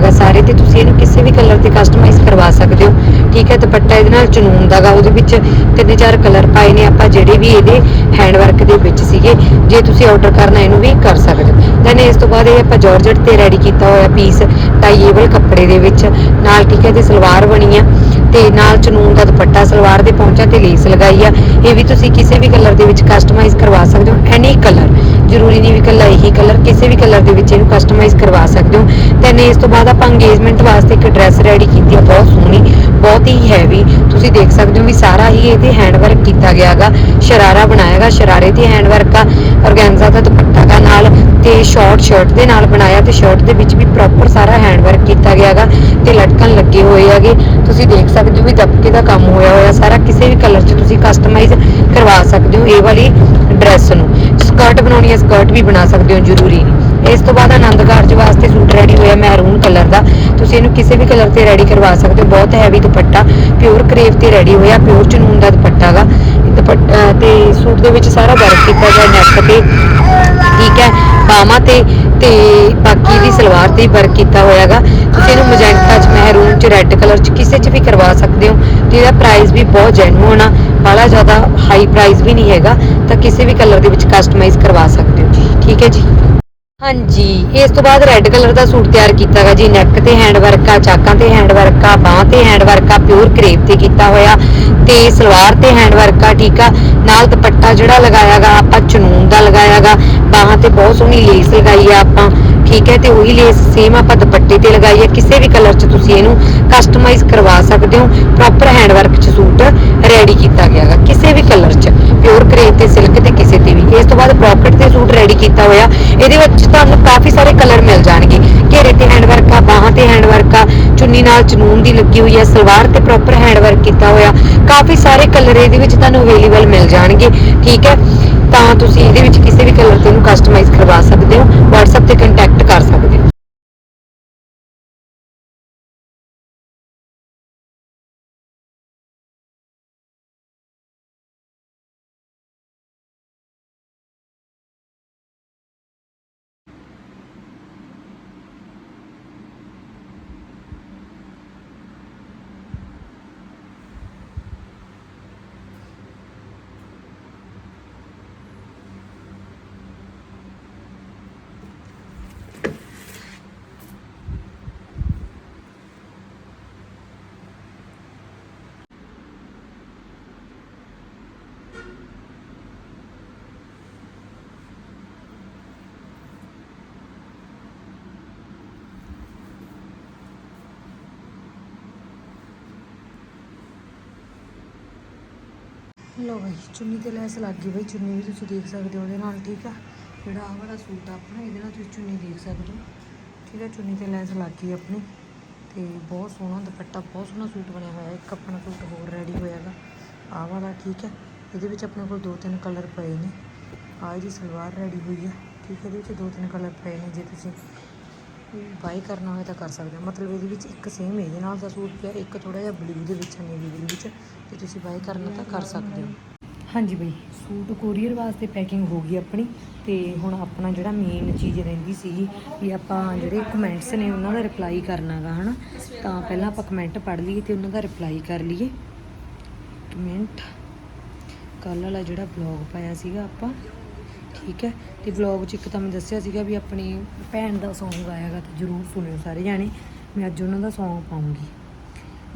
ਠੀਕ ਹੈ ਦੁਪੱਟਾ ਇਹਦੇ ਨਾਲ ਚਨੂਨ ਦਾਗਾ ਉਹਦੇ ਵਿੱਚ ਤਿੰਨ ਚਾਰ ਕਲਰ ਪਾਏ ਨੇ ਆਪਾਂ ਜਿਹੜੇ ਵੀ ਇਹਦੇ ਹੈਂਡ ਵਰਕ ਦੇ ਵਿੱਚ ਸੀਗੇ, ਜੇ ਤੁਸੀਂ ਆਰਡਰ ਕਰਨਾ ਇਹਨੂੰ ਵੀ ਕਰ ਸਕਦੇ ਹੋ। ਦੈਨ ਇਸ ਤੋਂ ਬਾਅਦ ਇਹ ਆਪਾਂ ਜਾਰਜਟ ਤੇ ਰੈਡੀ ਕੀਤਾ ਹੋਇਆ ਪੀਸ ਟਾਈਏਬਲ ਕੱਪੜੇ ਦੇ ਵਿੱਚ, ਨਾਲ ਠੀਕ ਹੈ ਤੇ ਸਲਵਾਰ ਬਣੀ ਆ। ਤੇ ਨਾਲ ਚਨੂਨ ਦਾ ਦੁਪੱਟਾ ਸਲਵਾਰ ਦੇ ਪੌਂਚਾਂ ਤੇ ਲੇਸ ਲਗਾਈ ਆ। ਇਹ ਵੀ ਤੁਸੀਂ ਕਿਸੇ ਵੀ ਕਲਰ ਦੇ ਵਿੱਚ ਕਸਟਮਾਈਜ਼ ਕਰਵਾ ਸਕਦੇ ਹੋ ਐਨੀ ਕਲਰ ਜ਼ਰੂਰੀ ਨਹੀਂ ਵੀ ਕੱਲਾ ਇਹੀ ਕਲਰ ਕਿਸੇ ਵੀ ਕਲਰ ਦੇ ਵਿੱਚ ਇਹਨੂੰ ਕਸਟਮਾਈਜ਼ ਕਰਵਾ ਸਕਦੇ ਹੋ। ਤੇ ਇਸ ਤੋਂ ਬਾਅਦ ਆਪਾਂ ਅੰਗੇਜਮੈਂਟ ਵਾਸਤੇ ਇੱਕ ਡਰੈਸ ਰੈਡੀ ਕੀਤੀ ਆ, ਬਹੁਤ ਸੋਹਣੀ, ਬਹੁਤ ਹੀ ਹੈਵੀ ਤੁਸੀਂ ਦੇਖ ਸਕਦੇ ਹੋ ਵੀ ਸਾਰਾ ਹੀ ਇਹਦੇ ਹੈਂਡ ਵਰਕ ਕੀਤਾ ਗਿਆਗਾ ਸ਼ਰਾਰਾ ਬਣਾਇਆਗਾ ਸ਼ਰਾਰੇ ਤੇ ਹੈਂਡ ਵਰਕ ਆ। ਔਰਗੈਂਜ਼ਾ ਦਾ ਦੁਪੱਟਾ ਤੇ ਸ਼ਾਰਟ ਸ਼ਰਟ ਦੇ ਨਾਲ ਬਣਾਇਆ ਤੇ ਸ਼ਰਟ ਦੇ ਵਿੱਚ ਵੀ ਪ੍ਰੋਪਰ ਸਾਰਾ ਹੈਂਡ ਵਰਕ ਕੀਤਾ ਗਿਆ ਗਿਆਗਾ ਤੇ ਲਟਕਣ ਲੱਗੇ ਹੋਏ ਹੈਗੇ। ਤੁਸੀਂ ਦੇਖ ਸਕਦੇ ਹੋ ਵੀ ਦਬਕੇ ਦਾ ਕੰਮ ਹੋਇਆ ਹੋਇਆ, ਸਾਰਾ ਕਿਸੇ ਵੀ ਕਲਰ 'ਚ ਤੁਸੀਂ ਕਸਟਮਾਈਜ਼ ਕਰਵਾ ਸਕਦੇ ਹੋ ਇਹ ਵਾਲੀ ਡਰੈਸ ਨੂੰ। ਸਕਰਟ ਬਣਾਉਣੀ ਹੈ ਸਕਰਟ ਵੀ ਬਣਾ ਸਕਦੇ ਹੋ, ਜ਼ਰੂਰੀ ਨਹੀਂ। ਇਸ ਤੋਂ ਬਾਅਦ ਆਨੰਦ ਕਾਰਜ ਵਾਸਤੇ ਸੂਟ ਰੈਡੀ ਹੋਇਆ ਮੈਰੂਨ ਕਲਰ ਦਾ। ਤੁਸੀਂ ਇਹਨੂੰ ਕਿਸੇ ਵੀ ਕਲਰ ਤੇ ਰੈਡੀ ਕਰਵਾ ਸਕਦੇ ਹੋ। ਬਹੁਤ ਹੈਵੀ ਦੁਪੱਟਾ ਪਿਓਰ ਕਰੇਵ ਤੇ ਰੈਡੀ ਹੋਇਆ ਪਿਓਰ ਚਨੂਨ ਦਾ ਦੁਪੱਟਾ ਗਾ। ਤੇ ਸੂਟ ਦੇ ਵਿੱਚ ਸਾਰਾ ਵਰਕ ਕੀਤਾ ਗਿਆ ਨੈਕ ਤੇ। ਠੀਕ ਹੈ। ਬਾਹਾਂ ਤੇ ਤੇ ਬਾਕੀ ਦੀ ਸਲਵਾਰ ਤੇ ਵਰਕ ਕੀਤਾ ਹੋਇਆਗਾ ਤੁਸੀਂ ਇਹਨੂੰ ਮਜੈਂਟਾ ਚ ਮਹਿਰੂਨ ਚ ਰੈੱਡ ਕਲਰ ਚ ਕਿਸੇ ਚ ਵੀ ਕਰਵਾ ਸਕਦੇ ਹੋ। ਤੇ ਇਹਦਾ ਪ੍ਰਾਈਸ ਵੀ ਬਹੁਤ ਜੈਨੂਨ ਆ। ਬੜਾ ਜ਼ਿਆਦਾ ਹਾਈ ਪ੍ਰਾਈਸ ਵੀ ਨਹੀਂ ਹੈਗਾ। ਤਾਂ ਕਿਸੇ ਵੀ ਕਲਰ ਦੇ ਵਿੱਚ ਕਸਟਮਾਈਜ਼ ਕਰਵਾ ਸਕਦੇ ਹੋ। ਜੀ ਠੀਕ ਹੈ ਜੀ? ਹਾਂਜੀ, ਇਸ ਤੋਂ ਬਾਅਦ ਰੈੱਡ ਕਲਰ ਦਾ ਸੂਟ ਤਿਆਰ ਕੀਤਾ ਗਾ ਜੀ ਨੈਕ ਤੇ ਹੈਂਡ ਵਰਕ ਆ, ਚਾਕਾਂ ਤੇ ਹੈਂਡ ਵਰਕ ਆ, ਬਾਹਾਂ ਤੇ ਹੈਂਡ ਵਰਕ ਆ ਪਿਓਰ ਕਰੇਪ ਤੇ ਕੀਤਾ ਹੋਇਆ ਤੇ ਸਲਵਾਰ ਤੇ ਹੈਂਡ ਵਰਕ ਆ, ਠੀਕ ਆ। ਨਾਲ ਦੁਪੱਟਾ ਜਿਹੜਾ ਲਗਾਇਆਗਾ ਆਪਾਂ ਚਨੂਨ ਦਾ ਲਗਾਇਆਗਾ ਬਾਹਾਂ ਤੇ ਬਹੁਤ ਸੋਹਣੀ ਲੇਸ ਲਗਾਈ ਆ ਆਪਾਂ। ਠੀਕ ਹੈ ਤੇ ਉਹੀ ਲੇਸ ਸੇਮ ਆਪਾਂ ਦੁਪੱਟੇ ਤੇ ਲਗਾਈ ਹੈ। ਕਿਸੇ ਵੀ ਕਲਰ 'ਚ ਤੁਸੀਂ ਇਹਨੂੰ ਕਸਟਮਾਈਜ਼ ਕਰਵਾ ਸਕਦੇ ਹੋ। ਪ੍ਰੋਪਰ ਹੈਂਡ ਵਰਕ 'ਚ ਸੂਟ ਰੈਡੀ ਕੀਤਾ ਗਿਆਗਾ ਕਿਸੇ ਵੀ ਕਲਰ 'ਚ ਪਿਓਰ ਕਰੇਪ ਤੇ ਸਿਲਕ ਤੇ ਕਿਸੇ ਤੇ ਵੀ। ਇਸ ਤੋਂ ਬਾਅਦ ਪ੍ਰੋਕਟ ਤੇ ਸੂਟ ਰੈਡੀ ਕੀਤਾ ਹੋਇਆ। ਇਹਦੇ ਵਿੱਚ ਤੁਹਾਨੂੰ ਕਾਫੀ ਸਾਰੇ ਕਲਰ ਮਿਲ ਜਾਣਗੇ। ਘੇਰੇ ਤੇ ਹੈਂਡ ਵਰਕ ਆ, ਬਾਹਾਂ ਤੇ ਹੈਂਡ ਵਰਕ ਆ, ਚੁੰਨੀ ਨਾਲ ਚਨੂਨ ਦੀ ਲੱਗੀ ਹੋਈ ਹੈ, ਸਲਵਾਰ ਤੇ ਪ੍ਰੋਪਰ ਹੈਂਡ ਵਰਕ ਕੀਤਾ ਹੋਇਆ। ਕਾਫੀ ਸਾਰੇ ਕਲਰ ਇਹਦੇ ਵਿੱਚ ਤੁਹਾਨੂੰ ਅਵੇਲੇਬਲ ਮਿਲ ਜਾਣਗੇ। ਠੀਕ ਹੈ। ਤਾਂ ਤੁਸੀਂ ਇਹਦੇ ਵਿੱਚ ਕਿਸੇ ਵੀ ਕਲਰ ਤੇ ਇਹਨੂੰ ਕਸਟਮਾਈਜ਼ ਕਰਵਾ ਸਕਦੇ ਹੋ, WhatsApp ਤੇ ਕੰਟੈਕਟ ਕਰ ਸਕਦੇ ਹੋ। ਲੋ ਬਈ, ਚੁੰਨੀ ਤੇ ਲੈਸ ਲੱਗ ਗਈ ਬਈ, ਚੁੰਨੀ ਵੀ ਤੁਸੀਂ ਦੇਖ ਸਕਦੇ ਹੋ ਉਹਦੇ ਨਾਲ, ਠੀਕ ਆ? ਜਿਹੜਾ ਆਹ ਵਾਲਾ ਸੂਟ ਆ ਆਪਣਾ, ਇਹਦੇ ਨਾਲ ਤੁਸੀਂ ਚੁੰਨੀ ਦੇਖ ਸਕਦੇ ਹੋ। ਠੀਕ ਆ, ਚੁੰਨੀ ਤੇ ਲੈਸ ਲੱਗ ਗਈ ਆਪਣੀ। ਤੇ ਬਹੁਤ ਸੋਹਣਾ ਦੁਪੱਟਾ, ਬਹੁਤ ਸੋਹਣਾ ਸੂਟ ਬਣਿਆ ਹੋਇਆ, ਇੱਕ ਆਪਣਾ ਸੂਟ ਹੋਰ ਰੈਡੀ ਹੋਇਆਗਾ ਆਹ ਵਾਲਾ, ਠੀਕ ਹੈ ਇਹਦੇ ਵਿੱਚ ਆਪਣੇ ਕੋਲ ਦੋ ਤਿੰਨ ਕਲਰ ਪਏ ਨੇ। ਆਹ ਇਹਦੀ ਸਲਵਾਰ ਰੈਡੀ ਹੋਈ ਹੈ ਠੀਕ ਹੈ ਇਹਦੇ ਵਿੱਚ ਦੋ ਤਿੰਨ ਕਲਰ ਪਏ ਨੇ, ਜੇ ਤੁਸੀਂ ਬਾਏ ਕਰਨਾ ਹੋਵੇ ਤਾਂ ਕਰ ਸਕਦੇ ਹੋ ਮਤਲਬ ਇਹਦੇ ਵਿੱਚ ਇੱਕ ਸੇਮ ਇਹਦੇ ਨਾਲ ਦਾ ਸੂਟ ਪਿਆ, ਇੱਕ ਥੋੜਾ ਜਿਹਾ ਬਲੂ ਦੇ ਵਿੱਚ, ਨੇਵੀ ਦੇ ਵਿੱਚ। ਤੇ ਤੁਸੀਂ ਬਾਏ ਕਰਨਾ ਤਾਂ ਕਰ ਸਕਦੇ ਹੋ। ਹਾਂਜੀ ਬਈ, ਸੂਟ ਕੋਰੀਅਰ ਵਾਸਤੇ ਪੈਕਿੰਗ ਹੋ ਗਈ ਆਪਣੀ ਤੇ ਹੁਣ ਆਪਣਾ ਜਿਹੜਾ ਮੇਨ ਚੀਜ਼ ਰਹਿੰਦੀ ਸੀਗੀ ਵੀ ਆਪਾਂ ਜਿਹੜੇ ਕਮੈਂਟਸ ਨੇ ਉਹਨਾਂ ਦਾ ਰਿਪਲਾਈ ਕਰਨਾਗਾ, ਹਨਾ? ਤਾਂ ਪਹਿਲਾਂ ਆਪਾਂ ਕਮੈਂਟ ਪੜ੍ਹ ਲਈਏ ਤੇ ਉਹਨਾਂ ਦਾ ਰਿਪਲਾਈ ਕਰ ਲਈਏ। ਕਮੈਂਟ ਕੱਲ੍ਹ ਵਾਲਾ ਜਿਹੜਾ ਬਲੌਗ ਪਾਇਆ ਸੀਗਾ ਆਪਾਂ ਠੀਕ ਹੈ? ਤੇ ਵਲੌਗ 'ਚ ਇੱਕ ਤਾਂ ਮੈਂ ਦੱਸਿਆ ਸੀਗਾ ਵੀ ਆਪਣੀ ਭੈਣ ਦਾ Song ਆਇਆਗਾ ਤੇ ਜਰੂਰ ਸੁਣਿਓ ਸਾਰੇ ਜਾਣੇ। ਮੈਂ ਅੱਜ ਉਹਨਾਂ ਦਾ Song ਪਾਉਂਗੀ।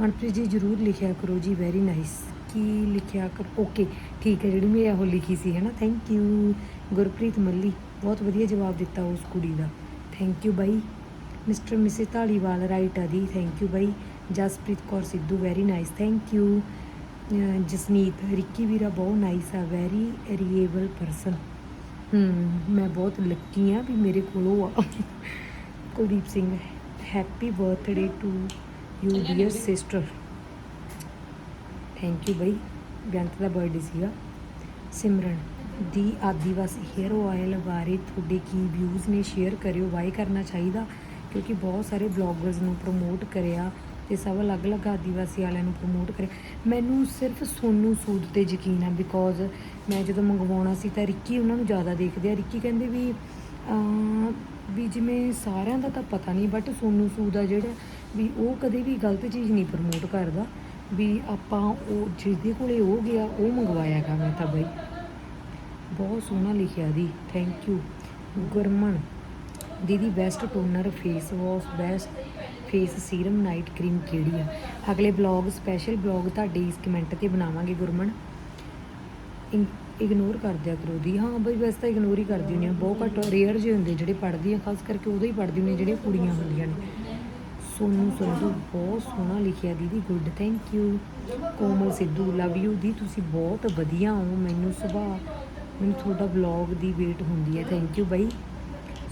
ਮਨਪ੍ਰੀਤ ਜੀ ਜਰੂਰ ਲਿਖਿਆ ਕਰੋ ਜੀ ਵੈਰੀ ਨਾਈਸ ਕੀ ਲਿਖਿਆ ਕਰ? ਓਕੇ ਠੀਕ ਹੈ, ਜਿਹੜੀ ਮੈਂ ਉਹ ਲਿਖੀ ਸੀ ਹੈ ਨਾ ਥੈਂਕ ਯੂ ਗੁਰਪ੍ਰੀਤ ਮੱਲੀ, ਬਹੁਤ ਵਧੀਆ ਜਵਾਬ ਦਿੱਤਾ ਉਸ ਕੁੜੀ ਦਾ। ਥੈਂਕ ਯੂ ਬਾਈ। ਮਿਸਟਰ ਮਿਸਿਸ ਢਾਲੀਵਾਲ ਰਾਈਟ ਆ ਦੀ thank you by. Jaspreet Kaur Sidhu very nice thank you Jasneet, Ricky ਵੀਰਾ ਬਹੁਤ ਨਾਈਸ ਆ ਵੈਰੀ ਰੀਏਬਲ ਪਰਸਨ ਮੈਂ ਬਹੁਤ ਲੱਕੀ ਆ ਵੀ ਮੇਰੇ ਕੋਲ ਉਹ ਆ। Kuldeep Singh happy birthday to you dear sister thank you ਬਈ। ਬੇਅੰਤ ਦਾ ਬਰਥਡੇ ਸੀਗਾ। ਸਿਮਰਨ ਦੀ ਆਦੀਵਾਸੀ ਹੇਅਰ ਆਇਲ ਬਾਰੇ ਤੁਹਾਡੇ ਕੀ ਵਿਊਜ਼ ਨੇ? ਸ਼ੇਅਰ ਕਰਿਓ। ਵਾਈ ਕਰਨਾ ਚਾਹੀਦਾ? ਕਿਉਂਕਿ ਬਹੁਤ ਸਾਰੇ ਬਲੌਗਰਸ ਨੂੰ ਪ੍ਰਮੋਟ ਕਰਿਆ ਤੇ ਸਭ ਅਲੱਗ-ਅਲੱਗ ਆਦੀਵਾਸੀ ਵਾਲਿਆਂ ਨੂੰ ਪ੍ਰਮੋਟ ਕਰਿਆ। ਮੈਨੂੰ ਸਿਰਫ ਸੋਨੂ ਸੂਦ ਤੇ ਯਕੀਨ ਆ ਬਿਕੋਜ਼ ਮੈਂ ਜਦੋਂ ਮੰਗਵਾਉਣਾ ਸੀ ਤਾਂ ਰਿੱਕੀ ਉਹਨਾਂ ਨੂੰ ਜ਼ਿਆਦਾ ਦੇਖਦੇ ਆ। ਰਿੱਕੀ ਕਹਿੰਦੇ ਵੀ ਵੀ ਜਿਵੇਂ ਸਾਰਿਆਂ ਦਾ ਤਾਂ ਪਤਾ ਨਹੀਂ ਬਟ ਸੋਨੂ ਸੂਦ ਆ ਜਿਹੜਾ, ਵੀ ਉਹ ਕਦੇ ਵੀ ਗਲਤ ਚੀਜ਼ ਨਹੀਂ ਪ੍ਰਮੋਟ ਕਰਦਾ। ਵੀ ਆਪਾਂ ਉਹ ਜਿਹਦੇ ਕੋਲੇ ਉਹ ਗਿਆ, ਉਹ ਮੰਗਵਾਇਆਗਾ ਮੈਂ ਤਾਂ ਬਈ। ਬਹੁਤ ਸੋਹਣਾ ਲਿਖਿਆ ਦੀ ਥੈਂਕ ਯੂ ਗੁਰਮਨ, ਦੀਦੀ best toner face wash best face serum night cream ਕਿਹੜੀ ਆ? ਅਗਲੇ ਬਲੌਗ ਸਪੈਸ਼ਲ ਬਲੌਗ ਤੁਹਾਡੇ ਇਸ ਕਮੈਂਟ ਤੇ ਬਣਾਵਾਂਗੇ ਗੁਰਮਨ। ਇਗਨੋਰ ਕਰ ਦਿਆ ਕਰੋ ਦੀ ਹਾਂ, ਬਈ ਵੈਸੇ ਤਾਂ ਇਗਨੋਰ ਹੀ ਕਰਦੀ ਹੁੰਦੀ ਆ। ਬਹੁਤ ਘੱਟ ਰੇਅਰ ਜਿਹੇ ਹੁੰਦੇ ਜਿਹੜੇ ਪੜ੍ਹਦੀ ਆ, ਖਾਸ ਕਰਕੇ ਉਦੋਂ ਹੀ ਪੜ੍ਹਦੀ ਹੁੰਦੀ ਆ ਜਿਹੜੀਆਂ ਕੁੜੀਆਂ ਹੁੰਦੀਆਂ ਨੇ। ਸੋਨੂੰ, ਸੰਧੂ, ਬਹੁਤ ਸੋਹਣਾ ਲਿਖਿਆ ਦੀਦੀ। Good thank you Komal Sidhu love you ਦੀ ਤੁਸੀਂ ਬਹੁਤ ਵਧੀਆ ਹੋ। ਮੈਨੂੰ ਸੁਭਾਅ, ਮੈਨੂੰ ਤੁਹਾਡਾ ਵਲੌਗ ਦੀ ਵੇਟ ਹੁੰਦੀ ਹੈ thank you by.